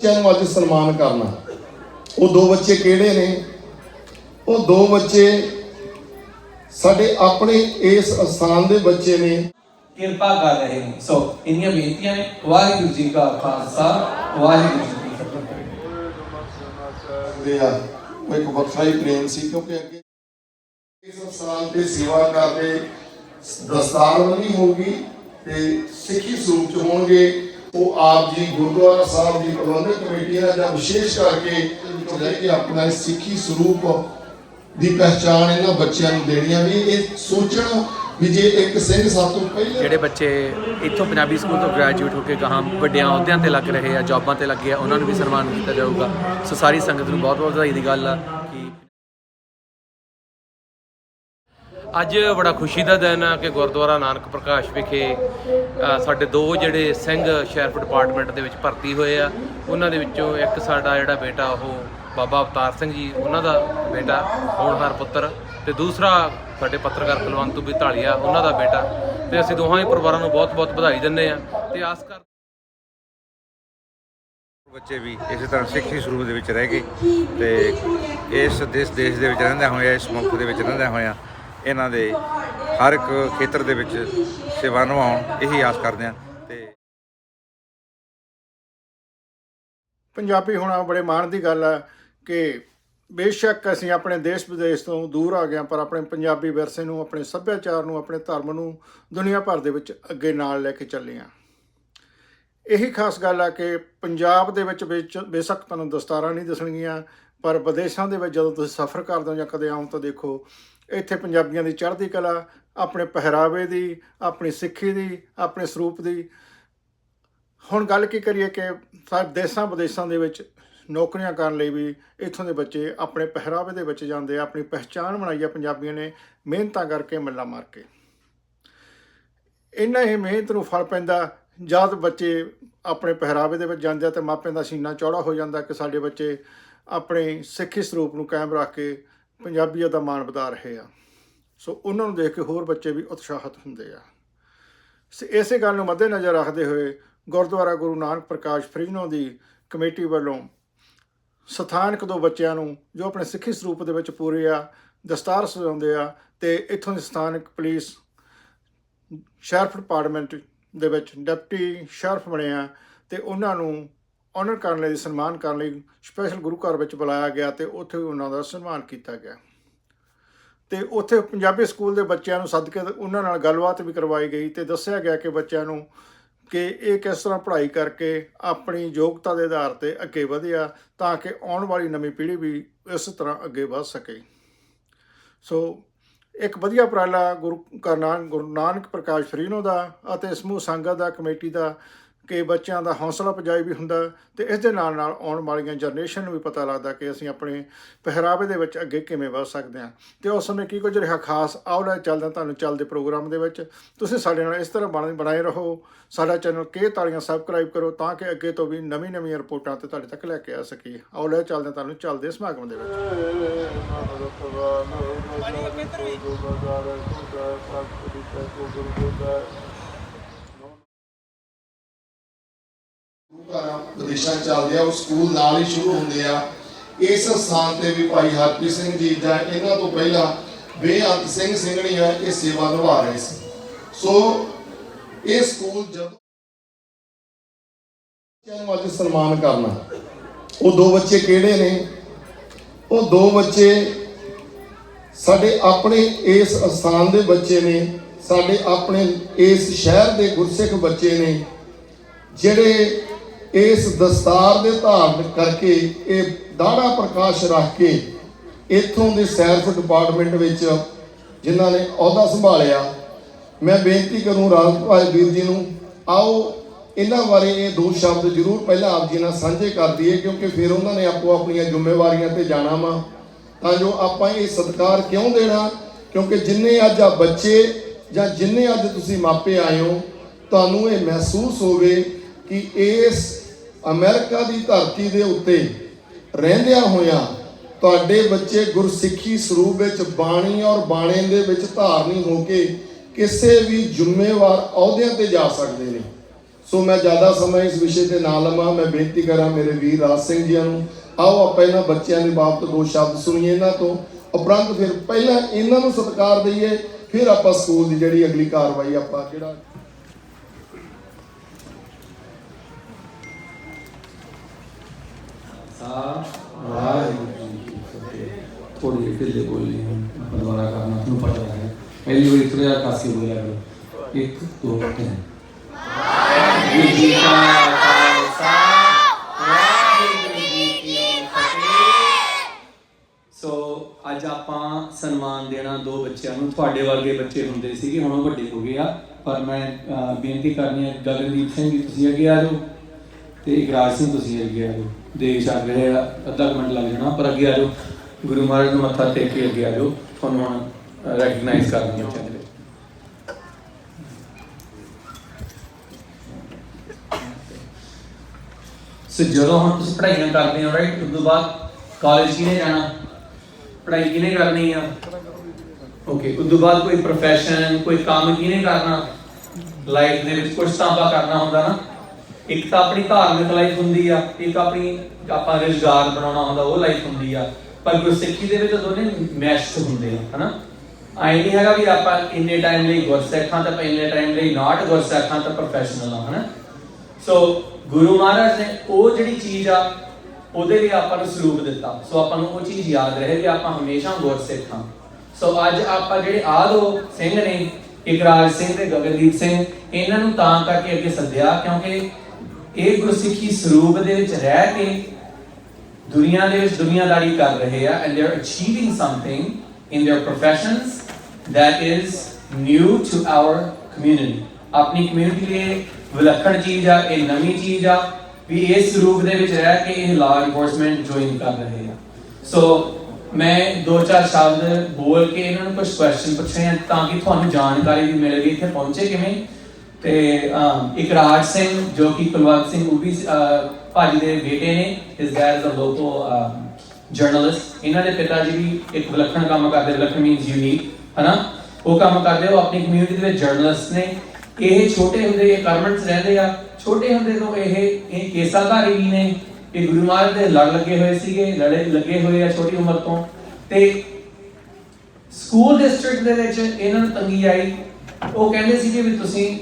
ਬੱਚਿਆਂ ਨੂੰ ਅੱਜ ਸਨਮਾਨ ਕਰਨਾ। ਉਹ ਦੋ ਬੱਚੇ ਕਿਹੜੇ ਨੇ? ਉਹ ਦੋ ਬੱਚੇ ਸਾਡੇ ਆਪਣੇ ਇਸ ਅਸਥਾਨ ਦੇ ਬੱਚੇ ਨੇ। ਕਿਰਪਾ ਕਰ ਰਹੇ ਨੇ। ਸੋ ਇੰਨੀਆਂ ਬੇਨਤੀਆਂ ਨੇ। ਵਾਹਿਗੁਰੂ ਜੀ ਕਾ ਖਾਲਸਾ ਵਾਹਿਗੁਰੂ ਜੀ ਕੀ ਫਤਿਹ। ਦੇ ਆ ਉਹ ਇੱਕ ਵੱਖਰਾ ਹੀ ਪ੍ਰੇਮ ਸੀ ਕਿਉਂਕਿ ਅੱਗੇ ਇਸ ਅਸਥਾਨ ਤੇ ਸੇਵਾ ਕਰਦੇ ਦਸਤਾਰਬੰਦੀ ਹੋਊਗੀ ਤੇ ਸਿੱਖੀ ਸਰੂਪ ਚ ਹੋਣਗੇ। ਉਹ ਆਪ ਜੀ ਗੁਰਦੁਆਰਾ ਸਾਹਿਬ ਦੀ ਪ੍ਰਬੰਧਕ ਕਮੇਟੀ ਦਾ ਜਾਂ ਵਿਸ਼ੇਸ਼ ਕਰਕੇ ਲੈ ਆਪਣਾ ਇਸ ਸਿੱਖੀ ਸਰੂਪ ਦੀ ਪਹਿਚਾਣ ਇਹਨਾਂ ਬੱਚਿਆਂ ਨੂੰ ਦੇਣੀ ਆ ਵੀ ਇਹ ਸੋਚਣ ਵੀ ਜੇ ਇੱਕ ਸਿੰਘ ਸਭ ਪਹਿਲੇ ਜਿਹੜੇ ਬੱਚੇ ਇੱਥੋਂ ਪੰਜਾਬੀ ਸਕੂਲ ਤੋਂ ਗ੍ਰੈਜੂਏਟ ਹੋ ਕੇ ਗਾਹਾਂ ਵੱਡਿਆਂ ਅਹੁਦਿਆਂ ਤੇ ਲੱਗ ਰਹੇ ਆ, ਜੌਬਾਂ ਤੇ ਲੱਗੇ ਆ, ਉਹਨਾਂ ਨੂੰ ਵੀ ਸਨਮਾਨ ਕੀਤਾ ਜਾਊਗਾ। ਸੋ ਸਾਰੀ ਸੰਗਤ ਨੂੰ ਬਹੁਤ ਬਹੁਤ ਵਧਾਈ ਦੀ ਗੱਲ ਆ। ਅੱਜ ਬੜਾ ਖੁਸ਼ੀ ਦਾ ਦਿਨ ਆ ਕਿ ਗੁਰਦੁਆਰਾ ਨਾਨਕ ਪ੍ਰਕਾਸ਼ ਵਿਖੇ ਸਾਡੇ ਦੋ ਜਿਹੜੇ ਸਿੰਘ ਸ਼ੈਰਫ ਡਿਪਾਰਟਮੈਂਟ ਦੇ ਵਿੱਚ ਭਰਤੀ ਹੋਏ ਆ। ਉਹਨਾਂ ਦੇ ਵਿੱਚੋਂ ਇੱਕ ਸਾਡਾ ਜਿਹੜਾ ਬੇਟਾ, ਉਹ ਬਾਬਾ ਅਵਤਾਰ ਸਿੰਘ ਜੀ, ਉਹਨਾਂ ਦਾ ਬੇਟਾ ਹੋਣਹਾਰ ਪੁੱਤਰ ਤੇ ਦੂਸਰਾ ਸਾਡੇ ਪੱਤਰਕਾਰ ਕੁਲਵੰਤੂ ਵੀ ਢਾਲੀਆ ਉਹਨਾਂ ਦਾ ਬੇਟਾ ਤੇ ਅਸੀਂ ਦੋਹਾਂ ਹੀ ਪਰਿਵਾਰਾਂ ਨੂੰ ਬਹੁਤ-ਬਹੁਤ ਵਧਾਈ ਦਿੰਦੇ ਆ ਤੇ ਆਸ ਕਰ ਬੱਚੇ ਵੀ ਇਸੇ ਤਰ੍ਹਾਂ ਸਿੱਖੀ ਸਰੂਪ ਦੇ ਵਿੱਚ ਰਹਿ ਗਏ ਤੇ ਇਸ ਦੇਸ਼ ਦੇਸ਼ ਦੇ ਵਿੱਚ ਰਹਿੰਦਿਆਂ ਹੋਇਆ, ਇਸ ਮੁਲਕ ਦੇ ਵਿੱਚ ਰਹਿੰਦਿਆਂ ਹੋਇਆ ਇਹਨਾਂ ਦੇ ਹਰ ਇੱਕ ਖੇਤਰ ਦੇ ਵਿੱਚ ਸੇਵਾ ਨਿਭਾਉਣ ਇਹੀ ਆਸ ਕਰਦੇ ਹਾਂ ਤੇ ਪੰਜਾਬੀ ਹੋਣਾ ਬੜੇ ਮਾਣ ਦੀ ਗੱਲ ਹੈ ਕਿ ਬੇਸ਼ੱਕ ਅਸੀਂ ਆਪਣੇ ਦੇਸ਼ ਵਿਦੇਸ਼ ਤੋਂ ਦੂਰ ਆ ਗਏ ਹਾਂ, ਪਰ ਆਪਣੇ ਪੰਜਾਬੀ ਵਿਰਸੇ ਨੂੰ ਆਪਣੇ ਸੱਭਿਆਚਾਰ ਨੂੰ ਆਪਣੇ ਧਰਮ ਨੂੰ ਦੁਨੀਆ ਭਰ ਦੇ ਵਿੱਚ ਅੱਗੇ ਨਾਲ ਲੈ ਕੇ ਚੱਲੇ ਹਾਂ। ਇਹੀ ਖਾਸ ਗੱਲ ਆ ਕਿ ਪੰਜਾਬ ਦੇ ਵਿੱਚ ਵਿੱਚ ਬੇਸ਼ੱਕ ਤੁਹਾਨੂੰ ਦਸਤਾਰਾਂ ਨਹੀਂ ਦਿਸਣਗੀਆਂ ਪਰ ਵਿਦੇਸ਼ਾਂ ਦੇ ਵਿੱਚ ਜਦੋਂ ਤੁਸੀਂ ਸਫ਼ਰ ਕਰਦੇ ਹੋ ਜਾਂ ਕਦੇ ਆਉਂ ਤਾਂ ਦੇਖੋ ਇੱਥੇ ਪੰਜਾਬੀਆਂ ਦੀ ਚੜ੍ਹਦੀ ਕਲਾ, ਆਪਣੇ ਪਹਿਰਾਵੇ ਦੀ, ਆਪਣੀ ਸਿੱਖੀ ਦੀ, ਆਪਣੇ ਸਰੂਪ ਦੀ। ਹੁਣ ਗੱਲ ਕੀ ਕਰੀਏ ਕਿ ਸਾਰੇ ਦੇਸ਼ਾਂ ਵਿਦੇਸ਼ਾਂ ਦੇ ਵਿੱਚ ਨੌਕਰੀਆਂ ਕਰਨ ਲਈ ਵੀ ਇੱਥੋਂ ਦੇ ਬੱਚੇ ਆਪਣੇ ਪਹਿਰਾਵੇ ਦੇ ਵਿੱਚ ਜਾਂਦੇ ਆ, ਆਪਣੀ ਪਹਿਚਾਣ ਬਣਾਈ ਆ ਪੰਜਾਬੀਆਂ ਨੇ ਮਿਹਨਤਾਂ ਕਰਕੇ ਮੱਲਾ ਮਾਰ ਕੇ। ਇਹਨਾਂ ਹੀ ਮਿਹਨਤ ਨੂੰ ਫਲ ਪੈਂਦਾ ਜਦ ਬੱਚੇ ਆਪਣੇ ਪਹਿਰਾਵੇ ਦੇ ਵਿੱਚ ਜਾਂਦੇ ਆ ਤੇ ਮਾਪਿਆਂ ਦਾ ਸੀਨਾ ਚੌੜਾ ਹੋ ਜਾਂਦਾ ਕਿ ਸਾਡੇ ਬੱਚੇ ਆਪਣੇ ਸਿੱਖੀ ਸਰੂਪ ਨੂੰ ਕਾਇਮ ਰੱਖ ਕੇ ਪੰਜਾਬੀਅਤ ਦਾ ਮਾਣ ਵਧਾ ਰਹੇ ਆ। ਸੋ ਉਹਨਾਂ ਨੂੰ ਦੇਖ ਕੇ ਹੋਰ ਬੱਚੇ ਵੀ ਉਤਸ਼ਾਹਿਤ ਹੁੰਦੇ ਆ। ਸ- ਇਸੇ ਗੱਲ ਨੂੰ ਮੱਦੇਨਜ਼ਰ ਰੱਖਦੇ ਹੋਏ ਗੁਰਦੁਆਰਾ ਗੁਰੂ ਨਾਨਕ ਪ੍ਰਕਾਸ਼ ਫਰੀਨੋ ਦੀ ਕਮੇਟੀ ਵੱਲੋਂ ਸਥਾਨਕ ਦੋ ਬੱਚਿਆਂ ਨੂੰ, ਜੋ ਆਪਣੇ ਸਿੱਖੀ ਸਰੂਪ ਦੇ ਵਿੱਚ ਪੂਰੇ ਆ, ਦਸਤਾਰ ਸਜਾਉਂਦੇ ਆ ਤੇ ਇੱਥੋਂ ਦੀ ਸਥਾਨਕ ਪੁਲਿਸ ਸ਼ੈਰਫ ਡਿਪਾਰਟਮੈਂਟ ਦੇ ਵਿੱਚ ਡਿਪਟੀ ਸ਼ੈਰਫ ਬਣੇ ਆ ਤੇ ਉਹਨਾਂ ਨੂੰ ਆਨਰ ਕਰਨ ਲਈ, ਸਨਮਾਨ ਕਰਨ ਲਈ ਸਪੈਸ਼ਲ ਗੁਰੂ ਘਰ ਵਿੱਚ ਬੁਲਾਇਆ ਗਿਆ ਤੇ ਉੱਥੇ ਉਹਨਾਂ ਦਾ ਸਨਮਾਨ ਕੀਤਾ ਗਿਆ। ਤੇ ਉੱਥੇ ਪੰਜਾਬੀ ਸਕੂਲ ਦੇ ਬੱਚਿਆਂ ਨੂੰ ਸੱਦ ਕੇ ਉਹਨਾਂ ਨਾਲ ਗੱਲਬਾਤ ਵੀ ਕਰਵਾਈ ਗਈ ਤੇ ਦੱਸਿਆ ਗਿਆ ਕਿ ਬੱਚਿਆਂ ਨੂੰ ਕਿ ਇਹ ਕਿਸ ਤਰ੍ਹਾਂ ਪੜ੍ਹਾਈ ਕਰਕੇ ਆਪਣੀ ਯੋਗਤਾ ਦੇ ਆਧਾਰ ਤੇ ਅੱਗੇ ਵਧਿਆ ਤਾਂ ਕਿ ਆਉਣ ਵਾਲੀ ਨਵੀਂ ਪੀੜ੍ਹੀ ਵੀ ਇਸ ਤਰ੍ਹਾਂ ਅੱਗੇ ਵਧ ਸਕੇ। ਸੋ ਇੱਕ ਵਧੀਆ ਉਪਰਾਲਾ ਗੁਰੂ ਕਾ ਨਾਨਕ, ਗੁਰੂ ਨਾਨਕ ਪ੍ਰਕਾਸ਼ ਫਰੀਨੋ ਦਾ ਅਤੇ ਸਮੂਹ ਸੰਗਤ ਦਾ ਕਮੇਟੀ ਦਾ ਕਿ ਬੱਚਿਆਂ ਦਾ ਹੌਸਲਾ ਅਫਜ਼ਾਈ ਵੀ ਹੁੰਦਾ ਤੇ ਇਸ ਦੇ ਨਾਲ ਨਾਲ ਆਉਣ ਵਾਲੀਆਂ ਜਨਰੇਸ਼ਨ ਨੂੰ ਵੀ ਪਤਾ ਲੱਗਦਾ ਕਿ ਅਸੀਂ ਆਪਣੇ ਪਹਿਰਾਵੇ ਦੇ ਵਿੱਚ ਅੱਗੇ ਕਿਵੇਂ ਵਧ ਸਕਦੇ ਹਾਂ। ਤੇ ਉਸ ਸਮੇਂ ਕੀ ਕੁਝ ਰਿਹਾ ਖਾਸ? ਆਓ ਲੈ ਚੱਲਦੇ ਤੁਹਾਨੂੰ ਚੱਲਦੇ ਪ੍ਰੋਗਰਾਮ ਦੇ ਵਿੱਚ। ਤੁਸੀਂ ਸਾਡੇ ਨਾਲ ਇਸ ਤਰ੍ਹਾਂ ਬਣ, ਬਣਾਏ ਰਹੋ। ਸਾਡਾ ਚੈਨਲ ਕੇ ਤਾਲੀਆਂ ਸਬਸਕ੍ਰਾਈਬ ਕਰੋ ਤਾਂ ਕਿ ਅੱਗੇ ਤੋਂ ਵੀ ਨਵੀਂ ਨਵੀਆਂ ਰਿਪੋਰਟਾਂ ਤੇ ਤੁਹਾਡੇ ਤੱਕ ਲੈ ਕੇ ਆ ਸਕੀਏ। ਆਓ ਲੈ ਚੱਲਦੇ ਤੁਹਾਨੂੰ ਚੱਲਦੇ ਸਮਾਗਮ ਦੇ ਵਿੱਚ। ਘਰਾਂ ਵਿਦੇਸ਼ਾਂ ਚੱਲਦੇ ਆ, ਉਹ ਸਕੂਲ ਨਾਲ ਹੀ ਸ਼ੁਰੂ ਹੁੰਦੇ ਆ। ਇਸ ਸਥਾਨ ਤੇ ਵੀ ਭਾਈ ਹਰਪ੍ਰੀਤ ਸਿੰਘ ਜੀ ਜਾਂ ਇਹਨਾਂ ਤੋਂ ਪਹਿਲਾਂ ਬੇਅੰਤ ਸਿੰਘ ਸਿੰਘਣੀਆਂ ਇਹ ਸੇਵਾ ਨਿਭਾ ਰਹੇ ਸੀ। ਸੋ ਇਹ ਸਕੂਲ ਜਦੋਂ ਬੱਚਿਆਂ ਨੂੰ ਅੱਜ ਸਨਮਾਨ ਕਰਨਾ, ਉਹ ਦੋ ਬੱਚੇ ਕਿਹੜੇ ਨੇ? ਉਹ ਦੋ ਬੱਚੇ ਸਾਡੇ ਆਪਣੇ ਇਸ ਅਸਥਾਨ ਦੇ ਬੱਚੇ ਨੇ, ਸਾਡੇ ਆਪਣੇ ਇਸ ਸ਼ਹਿਰ ਦੇ ਗੁਰਸਿੱਖ ਬੱਚੇ ਨੇ, ਜਿਹੜੇ ਇਸ ਦਸਤਾਰ ਦੇ ਧਾਰਨ ਕਰਕੇ ਇਹ ਦਾੜਾ ਪ੍ਰਕਾਸ਼ ਰੱਖ ਕੇ ਇੱਥੋਂ ਦੇ ਸੈਲਫ ਡਿਪਾਰਟਮੈਂਟ ਵਿੱਚ ਜਿਨ੍ਹਾਂ ਨੇ ਅਹੁਦਾ ਸੰਭਾਲਿਆ, ਮੈਂ ਬੇਨਤੀ ਕਰੂੰ ਰਾਜਪਾਲ ਵੀਰ ਜੀ ਨੂੰ, ਆਓ ਇਹਨਾਂ ਬਾਰੇ ਇਹ ਦੋ ਸ਼ਬਦ ਜ਼ਰੂਰ ਪਹਿਲਾਂ ਆਪ ਜੀ ਨਾਲ ਸਾਂਝੇ ਕਰ ਦਈਏ, ਕਿਉਂਕਿ ਫਿਰ ਉਹਨਾਂ ਨੇ ਆਪੋ ਆਪਣੀਆਂ ਜ਼ਿੰਮੇਵਾਰੀਆਂ ਤੇ ਜਾਣਾ ਵਾ। ਤਾਂ ਜੋ ਆਪਾਂ ਇਹ ਸਤਿਕਾਰ ਕਿਉਂ ਦੇਣਾ? ਕਿਉਂਕਿ ਜਿੰਨੇ ਅੱਜ ਆ ਬੱਚੇ ਜਾਂ ਜਿੰਨੇ ਅੱਜ ਤੁਸੀਂ ਮਾਪੇ ਆਏ ਹੋ, ਤੁਹਾਨੂੰ ਇਹ ਮਹਿਸੂਸ ਹੋਵੇ ਕਿ ਇਸ ਅਮਰੀਕਾ ਦੀ ਧਰਤੀ ਦੇ ਉੱਤੇ ਰਹਿੰਦਿਆਂ ਹੋਇਆਂ ਤੁਹਾਡੇ ਬੱਚੇ ਗੁਰਸਿੱਖੀ ਸਰੂਪ ਵਿੱਚ ਬਾਣੀ ਔਰ ਬਾਣੇ ਦੇ ਵਿੱਚ ਧਾਰਨੀ ਹੋ ਕੇ ਕਿਸੇ ਵੀ ਜ਼ਿੰਮੇਵਾਰ ਅਹੁਦਿਆਂ ਤੇ ਜਾ ਸਕਦੇ ਨੇ। ਸੋ ਮੈਂ ਜ਼ਿਆਦਾ ਸਮਾਂ ਇਸ ਵਿਸ਼ੇ ਤੇ ਨਾ ਲਵਾਂ। ਮੈਂ ਬੇਨਤੀ ਕਰਾਂ ਮੇਰੇ ਵੀਰ ਰਾਜ ਸਿੰਘ ਜੀ ਨੂੰ, ਆਓ ਆਪਾਂ ਇਹਨਾਂ ਬੱਚਿਆਂ ਦੇ ਬਾਬਤ ਦੋ ਸ਼ਬਦ ਸੁਣੀਏ ਇਹਨਾਂ ਤੋਂ। ਉਪਰੰਤ ਫਿਰ ਪਹਿਲਾਂ ਇਹਨਾਂ ਨੂੰ ਸਤਿਕਾਰ ਦਈਏ, ਫਿਰ ਆਪਾਂ ਸਕੂਲ ਦੀ ਜਿਹੜੀ ਅਗਲੀ ਕਾਰਵਾਈ ਆਪਾਂ ਜਿਹੜਾ ਵਾਹਿਗੁਰੂ ਜੀ ਕੀ ਫਤਿਹ ਥੋੜੀ ਜਿਹੀ ਢਿੱਲੇ ਬੋਲੀ ਹੁਣ ਦੁਬਾਰਾ ਕਰਨਾ ਤੁਹਾਨੂੰ ਪਤਾ ਹੈ ਪਹਿਲੀ ਵਾਰੀ ਥੋੜਾ ਜਿਹਾ ਕਾਸੀ ਬੋਲਿਆ ਕਰੋ ਇੱਕ ਦੋ ਤਿੰਨ ਵਾਹਿਗੁਰੂ ਜੀ ਕਾ ਸੋ ਅੱਜ ਆਪਾਂ ਸਨਮਾਨ ਦੇਣਾ ਦੋ ਬੱਚਿਆਂ ਨੂੰ। ਤੁਹਾਡੇ ਵਰਗੇ ਬੱਚੇ ਹੁੰਦੇ ਸੀਗੇ, ਹੁਣ ਉਹ ਵੱਡੇ ਹੋ ਗਏ ਆ। ਪਰ ਮੈਂ ਬੇਨਤੀ ਕਰਨੀ ਹੈ, ਗਗਨਦੀਪ ਸਿੰਘ ਜੀ, ਤੁਸੀਂ ਅੱਗੇ ਆ ਜਾਓ। ਤੇ ਇਕਰਾਜ ਸਿੰਘ ਤੁਸੀਂ ਅੱਗੇ ਆ ਜਾਓ। ਦੇਖ ਚੱਲ ਰਹੇ ਆ ਅੱਧਾ ਕੁ ਮਿੰਟ ਲੱਗ ਜਾਣਾ, ਪਰ ਅੱਗੇ ਆ ਜਾਓ। ਗੁਰੂ ਮਹਾਰਾਜ ਨੂੰ ਮੱਥਾ ਟੇਕ ਕੇ ਅੱਗੇ ਆ ਜਾਓ। ਤੁਹਾਨੂੰ ਹੁਣ ਰੈਕਗਨਾਈਜ਼ ਕਰਨੀ ਬੱਚਿਆਂ ਦੇ ਸੋ ਜਦੋਂ ਹੁਣ ਤੁਸੀਂ ਪੜ੍ਹਾਈਆਂ ਕਰਦੇ ਹੋ ਰਾਈਟ ਉਸ ਤੋਂ ਬਾਅਦ ਕਾਲਜ ਕਿਹਨੇ ਜਾਣਾ? ਪੜ੍ਹਾਈ ਕਿਹਨੇ ਕਰਨੀ ਆ? ਓਕੇ ਉਸ ਤੋਂ ਬਾਅਦ ਕੋਈ ਪ੍ਰੋਫੈਸ਼ਨ ਕੋਈ ਕੰਮ ਕਿਹਨੇ ਕਰਨਾ? ਲਾਈਫ ਦੇ ਵਿੱਚ ਕੁਝ ਤਾਂ ਆਪਾਂ ਕਰਨਾ ਹੁੰਦਾ ਨਾ। ਇੱਕ ਤਾਂ ਆਪਣੀ ਧਾਰਮਿਕ ਲਾਈਫ ਹੁੰਦੀ ਆ, ਇੱਕ ਆਪਣੀ ਆਪਾਂ ਰੁਜ਼ਗਾਰ ਬਣਾਉਣਾ ਹੁੰਦਾ, ਉਹ ਲਾਈਫ ਹੁੰਦੀ ਆ। ਪਰ ਗੁਰਸਿੱਖੀ ਦੇ ਵਿੱਚ ਦੋਨੇ ਮੈਸ਼ ਹੁੰਦੇ ਆ, ਹਨਾ? ਆਈ ਨਹੀਂ ਹੈਗਾ ਵੀ ਆਪਾਂ ਇੰਨੇ ਟਾਈਮ ਲਈ ਗੁਰਸਿੱਖਾਂ ਤੇ ਇੰਨੇ ਟਾਈਮ ਲਈ ਨਾਟ ਗੁਰਸਿੱਖਾਂ ਤੇ ਪ੍ਰੋਫੈਸ਼ਨਲ ਆ ਹਨਾ? ਸੋ ਗੁਰੂ ਮਹਾਰਾਜ ਨੇ ਉਹ ਜਿਹੜੀ ਚੀਜ਼ ਆ, ਉਹਦੇ ਲਈ ਆਪਾਂ ਨੂੰ ਸਰੂਪ ਦਿੱਤਾ। ਸੋ ਆਪਾਂ ਨੂੰ ਉਹ ਚੀਜ਼ ਯਾਦ ਰਹੇ ਵੀ ਆਪਾਂ ਹਮੇਸ਼ਾ ਗੁਰਸਿੱਖਾਂ ਸੋ ਅੱਜ ਆਪਾਂ ਜਿਹੜੇ ਆਹ ਦੋ ਸਿੰਘ ਨੇ ਇਕਰਾਜ ਸਿੰਘ ਤੇ ਗਗਨਦੀਪ ਸਿੰਘ, ਇਹਨਾਂ ਨੂੰ ਤਾਂ ਕਰਕੇ ਅੱਗੇ ਸੱਦਿਆ ਕਿਉਂਕਿ ਇਹ ਗੁਰਸਿੱਖੀ ਸਰੂਪ ਦੇ ਵਿੱਚ ਰਹਿ ਕੇ ਦੁਨੀਆ ਦੇ ਵਿੱਚ ਦੁਨੀਆਦਾਰੀ ਕਰ ਰਹੇ ਆ and they're achieving something in their professions that is new to our community. ਆਪਣੀ ਕਮਿਊਨਿਟੀ ਲਈ ਵਿਲੱਖਣ ਚੀਜ਼ ਆ, ਇਹ ਨਵੀਂ ਚੀਜ਼ ਆ, ਵੀ ਇਸ ਰੂਪ ਦੇ ਵਿੱਚ ਰਹਿ ਕੇ ਇਹ ਲਾਅ ਇਨਫੋਰਸਮੈਂਟ ਜੁਆਇਨ ਕਰ ਰਹੇ ਆ। ਸੋ ਮੈਂ ਦੋ ਚਾਰ ਸ਼ਬਦ ਬੋਲ ਕੇ ਇਹਨਾਂ ਨੂੰ ਕੁਝ ਕੁਐਸਚਨ ਪੁੱਛੇ ਤਾਂ ਕਿ ਤੁਹਾਨੂੰ ਜਾਣਕਾਰੀ ਵੀ ਮਿਲੇ ਵੀ ਇੱਥੇ ਪਹੁੰਚੇ ਕਿਵੇਂ? ਤੇ ਇਕਰਾਜ ਸਿੰਘ ਜੋ ਕਿ ਕੁਲਵੰਤ ਸਿੰਘ ਉਹ ਵੀ ਭਾਜੀ ਦੇ ਬੇਟੇ ਨੇ ਇਸ ਗੈਰ ਦਾ ਲੋਕੋ ਜਰਨਲਿਸਟ ਇਹਨਾਂ ਦੇ ਪਿਤਾ ਜੀ ਵੀ ਇੱਕ ਵਿਲੱਖਣ ਕੰਮ ਕਰਦੇ, ਵਿਲੱਖਣ ਮੀਨਸ ਯੂਨੀਕ ਹਨਾ? ਉਹ ਕੰਮ ਕਰਦੇ, ਉਹ ਆਪਣੀ ਕਮਿਊਨਿਟੀ ਦੇ ਵਿੱਚ ਜਰਨਲਿਸਟ ਨੇ। ਇਹ ਛੋਟੇ ਹੁੰਦੇ ਇਹ ਗਵਰਨਮੈਂਟਸ ਰਹਿੰਦੇ ਆ। ਛੋਟੇ ਹੁੰਦੇ ਤੋਂ ਇਹ ਇਹ ਕੇਸਾਧਾਰੀ ਵੀ ਨੇ। ਇਹ ਗੁਰੂ ਮਹਾਰਾਜ ਦੇ ਲੜ ਲੱਗੇ ਹੋਏ ਸੀਗੇ, ਲੜੇ ਲੱਗੇ ਹੋਏ ਆ ਛੋਟੀ ਉਮਰ ਤੋਂ। ਤੇ ਸਕੂਲ ਡਿਸਟ੍ਰਿਕਟ ਦੇ ਵਿੱਚ ਇਹਨਾਂ ਨੂੰ ਤੰਗੀ ਆਈ। ਉਹ ਕਹਿੰਦੇ ਸੀਗੇ ਵੀ ਤੁਸੀਂ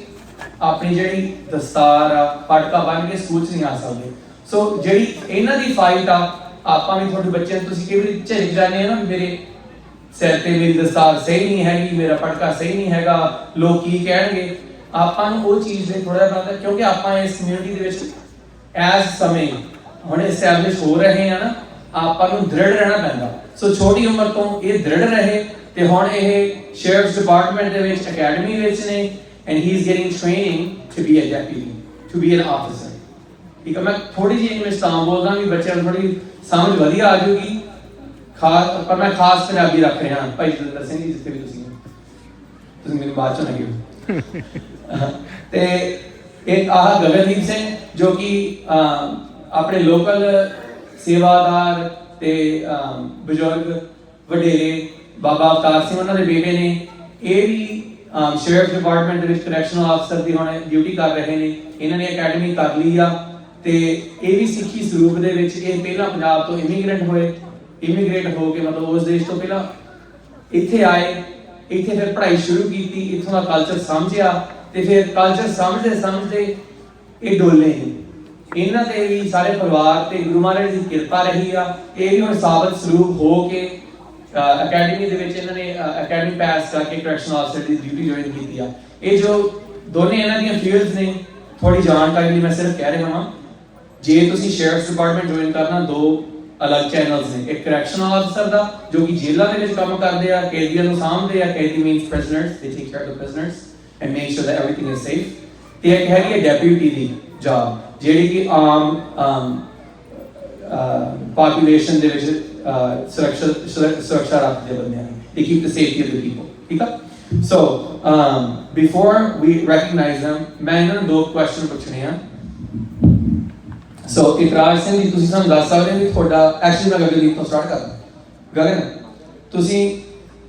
ਆਪਣੀ ਜਿਹੜੀ ਦਸਤਾਰ ਆ ਪਟਕਾ ਬੰਨ ਕੇ ਸਕੂਲ 'ਚ ਨਹੀਂ ਆ ਸਕਦੇ। ਸੋ ਜਿਹੜੀ ਇਹਨਾਂ ਦੀ ਫਾਈਟ ਆ, ਆਪਾਂ ਵੀ ਤੁਹਾਡੇ ਬੱਚਿਆਂ ਨੂੰ ਤੁਸੀਂ ਕਈ ਵਾਰੀ ਝਿਜਕ ਜਾਂਦੇ ਆ ਨਾ, ਮੇਰੇ ਸਿਰ ਤੇ ਮੇਰੀ ਦਸਤਾਰ ਸਹੀ ਨਹੀਂ ਹੈਗੀ, ਮੇਰਾ ਪਟਕਾ ਸਹੀ ਨਹੀਂ ਹੈਗਾ, ਲੋਕ ਕੀ ਕਹਿਣਗੇ? ਆਪਾਂ ਨੂੰ ਉਹ ਚੀਜ਼ ਦੇ ਥੋੜਾ ਪਤਾ ਕਿਉਂਕਿ ਆਪਾਂ ਇਸ ਕਮਿਊਨਿਟੀ ਦੇ ਵਿੱਚ ਐਸ ਸਮੇਂ ਹੁਣ ਐਸਟੈਬਲਿਸ਼ ਹੋ ਰਹੇ ਆ ਨਾ, ਆਪਾਂ ਨੂੰ ਦ੍ਰਿੜ ਰਹਿਣਾ ਪੈਂਦਾ। ਸੋ ਛੋਟੀ ਉਮਰ ਤੋਂ ਇਹ ਦ੍ਰਿੜ ਰਹੇ ਤੇ ਹੁਣ ਇਹ ਸ਼ੇਅਰਸ ਡਿਪਾਰਟਮੈਂਟ ਦੇ ਵਿੱਚ ਅਕੈਡਮੀ ਵਿੱਚ ਨੇ and he is getting training to be a deputy to be an ਠੀਕ ਹੈ ਮੈਂ ਥੋੜੀ ਜਿਹੀ ਇੰਗਲਿਸ਼ ਤਾਂ ਬੋਲਦਾ ਵੀ ਬੱਚਿਆਂ ਨੂੰ ਥੋੜੀ ਸਮਝ ਵਧੀਆ ਆ ਜਾਊਗੀ ਖਾਸ ਪਰ ਮੈਂ ਖਾਸ ਪੰਜਾਬੀ ਰੱਖ ਰਿਹਾ ਭਾਈ ਜਤਿੰਦਰ ਸਿੰਘ ਜੀ ਜਿੱਥੇ ਵੀ ਤੁਸੀਂ ਤੁਸੀਂ ਮੈਨੂੰ ਬਾਅਦ ਚ ਨਾ ਤੇ ਇੱਕ ਆਹ ਗਗਨਦੀਪ ਸਿੰਘ ਜੋ ਕਿ ਆਪਣੇ ਲੋਕਲ ਸੇਵਾਦਾਰ ਤੇ ਬਜ਼ੁਰਗ ਵਡੇਰੇ ਬਾਬਾ ਅਵਤਾਰ ਸਿੰਘ ਉਹਨਾਂ ਦੇ ਬੇਟੇ ਨੇ ਇਹ ਵੀ ਸ਼ੇਅਰਸ ਡਿਪਾਰਟਮੈਂਟ ਦੇ ਵਿੱਚ ਕਰੈਕਸ਼ਨਲ ਅਫਸਰ ਦੀ ਹੁਣ ਡਿਊਟੀ ਕਰ ਰਹੇ ਨੇ। ਇਹਨਾਂ ਨੇ ਅਕੈਡਮੀ ਕਰ ਲਈ ਆ ਤੇ ਇਹ ਵੀ ਸਿੱਖੀ ਸਰੂਪ ਦੇ ਵਿੱਚ ਇਹ ਪਹਿਲਾਂ ਪੰਜਾਬ ਤੋਂ ਇਮੀਗ੍ਰੈਂਟ ਹੋਏ। ਇਮੀਗ੍ਰੇਟ ਹੋ ਕੇ ਮਤਲਬ ਉਸ ਦੇਸ਼ ਤੋਂ ਪਹਿਲਾਂ ਇੱਥੇ ਆਏ। ਇੱਥੇ ਫਿਰ ਪੜ੍ਹਾਈ ਸ਼ੁਰੂ ਕੀਤੀ। ਇੱਥੋਂ ਦਾ ਕਲਚਰ ਸਮਝਿਆ ਤੇ ਫਿਰ ਕਲਚਰ ਸਮਝਦੇ ਸਮਝਦੇ ਇਹ ਡੋਲੇ ਨੇ। ਇਹਨਾਂ ਤੇ ਵੀ ਸਾਰੇ ਪਰਿਵਾਰ ਤੇ ਗੁਰੂ ਮਹਾਰਾਜ ਦੀ ਕਿਰਪਾ ਰਹੀ ਆ। ਇਹ ਵੀ ਹੁਣ ਸਾਬਤ ਸਰੂਪ ਹੋ ਕੇ ਅਕੈਡਮੀ ਦੇ ਵਿੱਚ ਇਹਨਾਂ ਨੇ ਅਕੈਡਮੀ ਪਾਸ ਕਰਕੇ ਕਰੈਕਸ਼ਨਲ ਅਫਸਰ ਦੀ ਡਿਊਟੀ ਜੁਆਇਨ ਕੀਤੀ ਆ। ਇਹ ਜੋ ਦੋਨੇ ਇਹਨਾਂ ਦੀਆਂ ਫੀਲਡਸ ਨੇ ਥੋੜੀ ਜਾਣਕਾਰੀ ਲਈ ਮੈਂ ਸਿਰਫ ਕਹਿ ਰਿਹਾ ਹਾਂ ਜੇ ਤੁਸੀਂ ਸ਼ੇਅਰਸ ਡਿਪਾਰਟਮੈਂਟ ਜੁਆਇਨ ਕਰਨਾ ਦੋ ਅਲੱਗ ਚੈਨਲਸ ਨੇ। ਇੱਕ ਕਰੈਕਸ਼ਨਲ ਅਫਸਰ ਦਾ ਜੋ ਕਿ ਜੇਲ੍ਹਾਂ ਦੇ ਵਿੱਚ ਕੰਮ ਕਰਦੇ ਆ ਕੈਦੀਆਂ ਨੂੰ ਸਾਂਭਦੇ ਆ ਕੈਦੀ means prisoners they take care of the prisoners and make sure that everything is safe ਤੇ ਇੱਕ ਹੈਗੀ ਹੈ ਡੈਪਿਊਟੀ ਦੀ ਜੌਬ ਜਿਹੜੀ ਕਿ ਆਮ ਪਾਪੂਲੇਸ਼ਨ ਦੇ ਵਿੱਚ ਅਹ, ਸੁਰੱਖਿਆ ਰੱਖਦੇ ਬੰਦਿਆਂ ਨੇ they keep the safety of the people. ਠੀਕ ਆ so um, before we recognize them ਮੈਂ ਇਹਨਾਂ ਨੂੰ ਦੋ ਕੁਐਸਚਨ ਪੁੱਛਣੇ ਆ ਸੋ ਇਤਰਾਜ ਸਿੰਘ ਜੀ ਤੁਸੀਂ ਸਾਨੂੰ ਦੱਸ ਸਕਦੇ ਹੋ ਵੀ ਤੁਹਾਡਾ ਐਕਚੁਅਲੀ ਮੈਂ ਗਗਨਦੀਪ ਤੋਂ ਸਟਾਰਟ ਕਰਦਾ। ਗਗਨ ਤੁਸੀਂ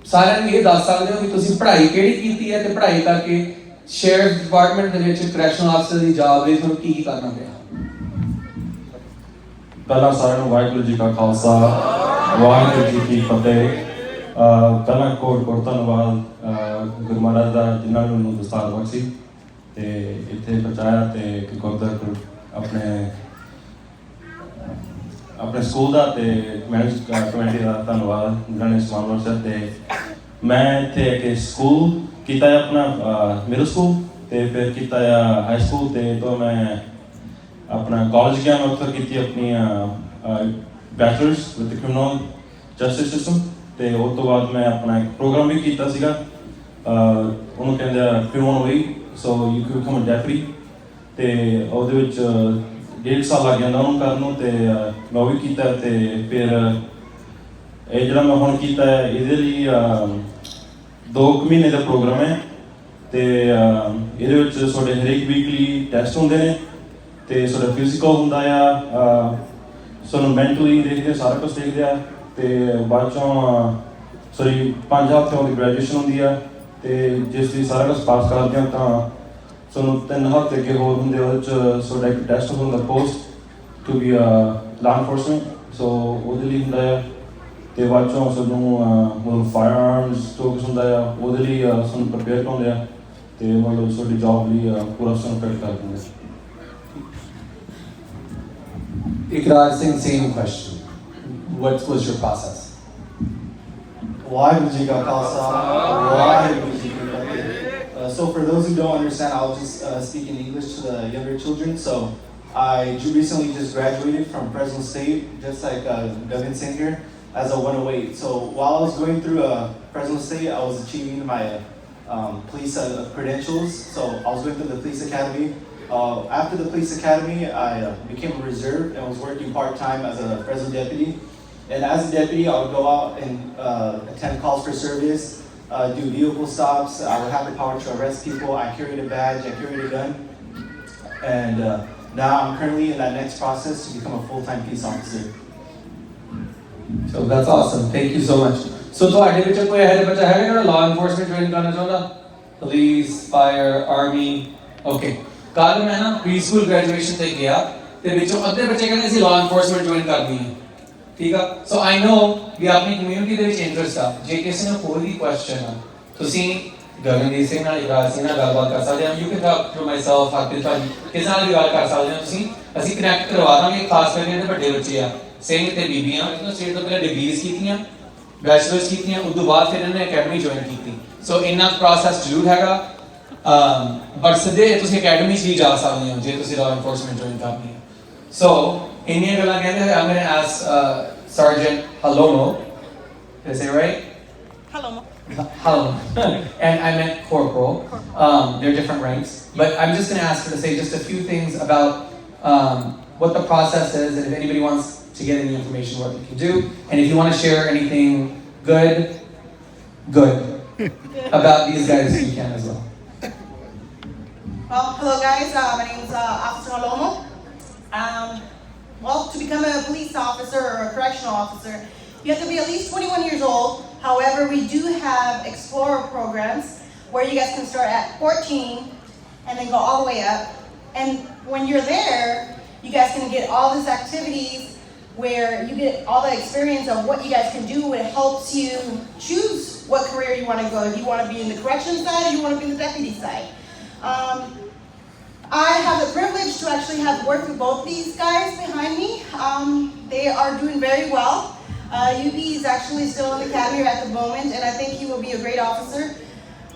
ਸਾਰਿਆਂ ਨੂੰ ਇਹ ਦੱਸ ਸਕਦੇ ਹੋ ਕਿ ਤੁਸੀਂ ਪੜ੍ਹਾਈ ਕਿਹੜੀ ਕੀਤੀ ਹੈ ਤੇ ਪੜ੍ਹਾਈ ਕਰਕੇ ਸ਼ੇਅਰ ਡਿਪਾਰਟਮੈਂਟ ਦੇ ਵਿੱਚ ਕਰੈਕਸ਼ਨਲ ਅਫਸਰ ਦੀ ਜੌਬ ਲਈ ਤੁਹਾਨੂੰ ਕੀ ਕਰਨਾ ਪਿਆ? ਪਹਿਲਾਂ ਸਾਰਿਆਂ ਨੂੰ ਵਾਹਿਗੁਰੂ ਜੀ ਕਾ ਖਾਲਸਾ, ਵਾਹਿਗੁਰੂ ਜੀ ਕੀ ਫਤਿਹ। ਪਹਿਲਾਂ ਕੋਟ ਕੋਟ ਧੰਨਵਾਦ ਗੁਰੂ ਮਹਾਰਾਜ ਦਾ, ਜਿਨ੍ਹਾਂ ਨੇ ਮੈਨੂੰ ਦਸਤਾਰ ਬਖਸ਼ੀ ਤੇ ਇੱਥੇ ਪਹੁੰਚਾਇਆ ਤੇ ਗੁਰਦਰ ਆਪਣੇ ਆਪਣੇ ਸਕੂਲ ਦਾ ਤੇ ਮੈਨੇਜ ਕਮੇਟੀ ਦਾ ਧੰਨਵਾਦ, ਜਿਨ੍ਹਾਂ ਨੇ ਸਮਾਨ ਬਖਸ਼ਿਆ ਤੇ ਮੈਂ ਇੱਥੇ ਇੱਕ ਸਕੂਲ ਕੀਤਾ ਹੈ ਆਪਣਾ ਮਿਡਲ ਸਕੂਲ ਤੇ ਫਿਰ ਕੀਤਾ ਹੈ ਹਾਈ ਸਕੂਲ ਤੇ, ਤੋਂ ਮੈਂ ਆਪਣਾ ਕਾਲਜ ਗਿਆ ਮੈਂ ਉੱਥੇ ਕੀਤੀ ਆਪਣੀ bachelors with criminal justice system ਤੇ ਉਸ ਤੋਂ ਬਾਅਦ ਮੈਂ ਆਪਣਾ ਇੱਕ ਪ੍ਰੋਗਰਾਮ ਵੀ ਕੀਤਾ ਸੀਗਾ ਉਹਨੂੰ ਕਹਿੰਦੇ ਆ criminal we so you can become a deputy ਤੇ ਉਹਦੇ ਵਿੱਚ ਡੇਢ ਸਾਲ ਲੱਗ ਜਾਂਦਾ ਉਹਨੂੰ ਕਰਨ ਨੂੰ ਤੇ ਮੈਂ ਉਹ ਵੀ ਕੀਤਾ ਤੇ ਫਿਰ ਇਹ ਜਿਹੜਾ ਮੈਂ ਹੁਣ ਕੀਤਾ ਹੈ ਇਹਦੇ ਲਈ ਅਹ, ਦੋ ਕੁ ਮਹੀਨੇ ਦਾ ਪ੍ਰੋਗਰਾਮ ਹੈ ਤੇ ਇਹਦੇ ਵਿੱਚ ਤੁਹਾਡੇ ਹਰੇਕ ਵੀਕਲੀ ਟੈਸਟ ਹੁੰਦੇ ਨੇ ਤੇ ਸਾਡਾ ਫਿਜ਼ੀਕਲ ਹੁੰਦਾ ਆ ਸਾਨੂੰ ਮੈਂਟਲੀ ਦੇਖਦੇ ਸਾਰਾ ਕੁਝ ਦੇਖਦੇ ਆ ਤੇ ਬਾਅਦ ਚੋਂ ਸੌਰੀ ਪੰਜ ਹਫ਼ਤਿਆਂ ਦੀ ਗ੍ਰੈਜੂਏਸ਼ਨ ਹੁੰਦੀ ਆ ਤੇ ਜਿਸ ਦੀ ਸਾਰਾ ਕੁਝ ਪਾਸ ਕਰਦੇ ਹੋ ਤਾਂ ਸਾਨੂੰ ਤਿੰਨ ਹਫ਼ਤੇ ਅੱਗੇ ਹੋਰ ਹੁੰਦੇ ਆ, ਉਹਦੇ ਚ ਸਾਡਾ ਇੱਕ ਟੈਸਟ ਹੁੰਦਾ ਪੋਸਟ ਟੂ ਬੀ ਅ ਲਾ ਐਨਫੋਰਸਮੈਂਟ ਸੋ ਉਹਦੇ ਲਈ ਹੁੰਦਾ ਆ ਤੇ ਬਾਅਦ ਚੋਂ ਸਾਨੂੰ ਅਹ, ਮਤਲਬ ਫਾਇਰ ਆਰਮਸ ਤੋਂ ਕੁਛ ਹੁੰਦਾ ਆ ਉਹਦੇ ਲਈ ਸਾਨੂੰ ਪ੍ਰਪੇਅਰ ਕਰਦੇ ਆ ਤੇ ਮਤਲਬ ਸਾਡੀ ਜੌਬ ਲਈ ਅਹ, ਪੂਰਾ ਸਾਨੂੰ ਪ੍ਰੈਪੇਅਰ ਕਰ ਦਿੰਦੇ ਆ। it's the same question. What was your process? Why ji ka khalsa, why ji ki uh, so for those who don't understand, I'll just uh, speak in English to the younger children. So I recently just graduated from Fresno State, just like uh, Devin Singer, as a 108. So while I was going through uh, Fresno State, I was achieving my um, police uh, credentials. So I was going through the police academy. Uh, after the police academy, I uh, became a reserve and was working part-time as a Fresno deputy. And as a deputy, I would go out and uh, attend calls for service, uh, do vehicle stops. I would have the power to arrest people. I carried a badge, I carried a gun. And uh, now I'm currently in that next process to become a full-time peace officer. so that's awesome thank you so much so ਤੁਹਾਡੇ ਵਿੱਚੋਂ ਕੋਈ ਇਹੋ ਜਿਹਾ ਬੱਚਾ ਹੈਗਾ ਜਿਹੜਾ law enforcement join ਕਰਨਾ ਚਾਹੁੰਦਾ police fire army okay ਕੱਲ ਮੈਂ ਨਾ preschool graduation ਤੇ ਗਿਆ ਤੇ ਵਿੱਚੋਂ ਅੱਧੇ ਬੱਚੇ ਕਹਿੰਦੇ ਸੀ, law enforcement join ਕਰਨੀ ਹੈ। ਠੀਕ ਆ? ਸੋ ਆਈ نو ਵੀ ਆਪਣੀ ਕਮਿਊਨਿਟੀ ਦੇ ਵਿੱਚ ਇੰਟਰਸਟ ਆ। ਜੇ ਕਿਸੇ ਨੂੰ ਕੋਈ ਵੀ ਕੁਐਸਚਨ ਆ, ਤੁਸੀਂ ਗਗਨਦੀਪ ਸਿੰਘ ਨਾਲ, ਇਕਰਾਰ ਸਿੰਘ ਨਾਲ ਗੱਲਬਾਤ ਕਰ ਸਕਦੇ ਹੋ। You can talk to myself Harpreet ਭਾਜੀ, ਕਿਸੇ ਨਾਲ ਵੀ ਗੱਲ ਕਰ ਸਕਦੇ ਹੋ ਤੁਸੀਂ? ਅਸੀਂ ਕਨੈਕਟ ਕਰਵਾ ਦਾਂਗੇ, ਖਾਸ ਕਰਕੇ ਜਿਹੜੇ ਵੱਡੇ ਬੱਚੇ ਆ, ਸਿੰਘ ਤੇ ਬੀਬੀਆਂ। ਇਹਨਾਂ ਸਟੇਟ ਤੋਂ ਪਹਿਲਾਂ ਡਿਗਰੀਜ਼ ਕੀਤੀਆਂ ਬੈਚਲਰਸ ਕੀਤੀਆਂ, ਉਸ ਤੋਂ ਬਾਅਦ ਫਿਰ ਇਹਨਾਂ ਨੇ ਅਕੈਡਮੀ ਜੁਆਇਨ ਕੀਤੀ। ਸੋ ਇਹਨਾਂ ਪ੍ਰੋਸੈਸ ਜ਼ਰੂਰ ਹੈਗਾ। ਅਮ ਬਟ ਸਿੱਧੇ ਤੁਸੀਂ ਅਕੈਡਮੀ 'ਚ ਹੀ ਜਾ ਸਕਦੇ ਹੋ ਜੇ ਤੁਸੀਂ ਲਾਅ ਐਨਫੋਰਸਮੈਂਟ ਜੁਆਇਨ ਕਰਨੀ ਹੈ ਸੋ ਇੰਨੀਆਂ ਗੱਲਾਂ ਕਹਿੰਦੇ ਹੋਏ I'm going to ask uh, Sergeant Halomo did I say it right? Hello. Hello. and I meant corporal. Um, they're different ranks. But I'm just going to ask her to say just a few things about um, what the process is and if anybody wants to get any information, what they can do. And if you want to share anything good, good about these guys, you can as well. Well, hello guys. Uh, my name is uh, Officer Alomo. Um, well, to become a police officer or a correctional officer, you have to be at least 21 years old. However, we do have Explorer programs where you guys can start at 14 and then go all the way up. And when you're there, you guys can get all these activities where you get all the experience of what you guys can do. It helps you choose what career you want to go. If you want to be in the corrections side or you want to be in the deputy side. Um, I have the privilege to actually have worked with both these guys behind me. Um, they are doing very well. Uh, UB is actually still in the academy at the moment, and I think he will be a great officer.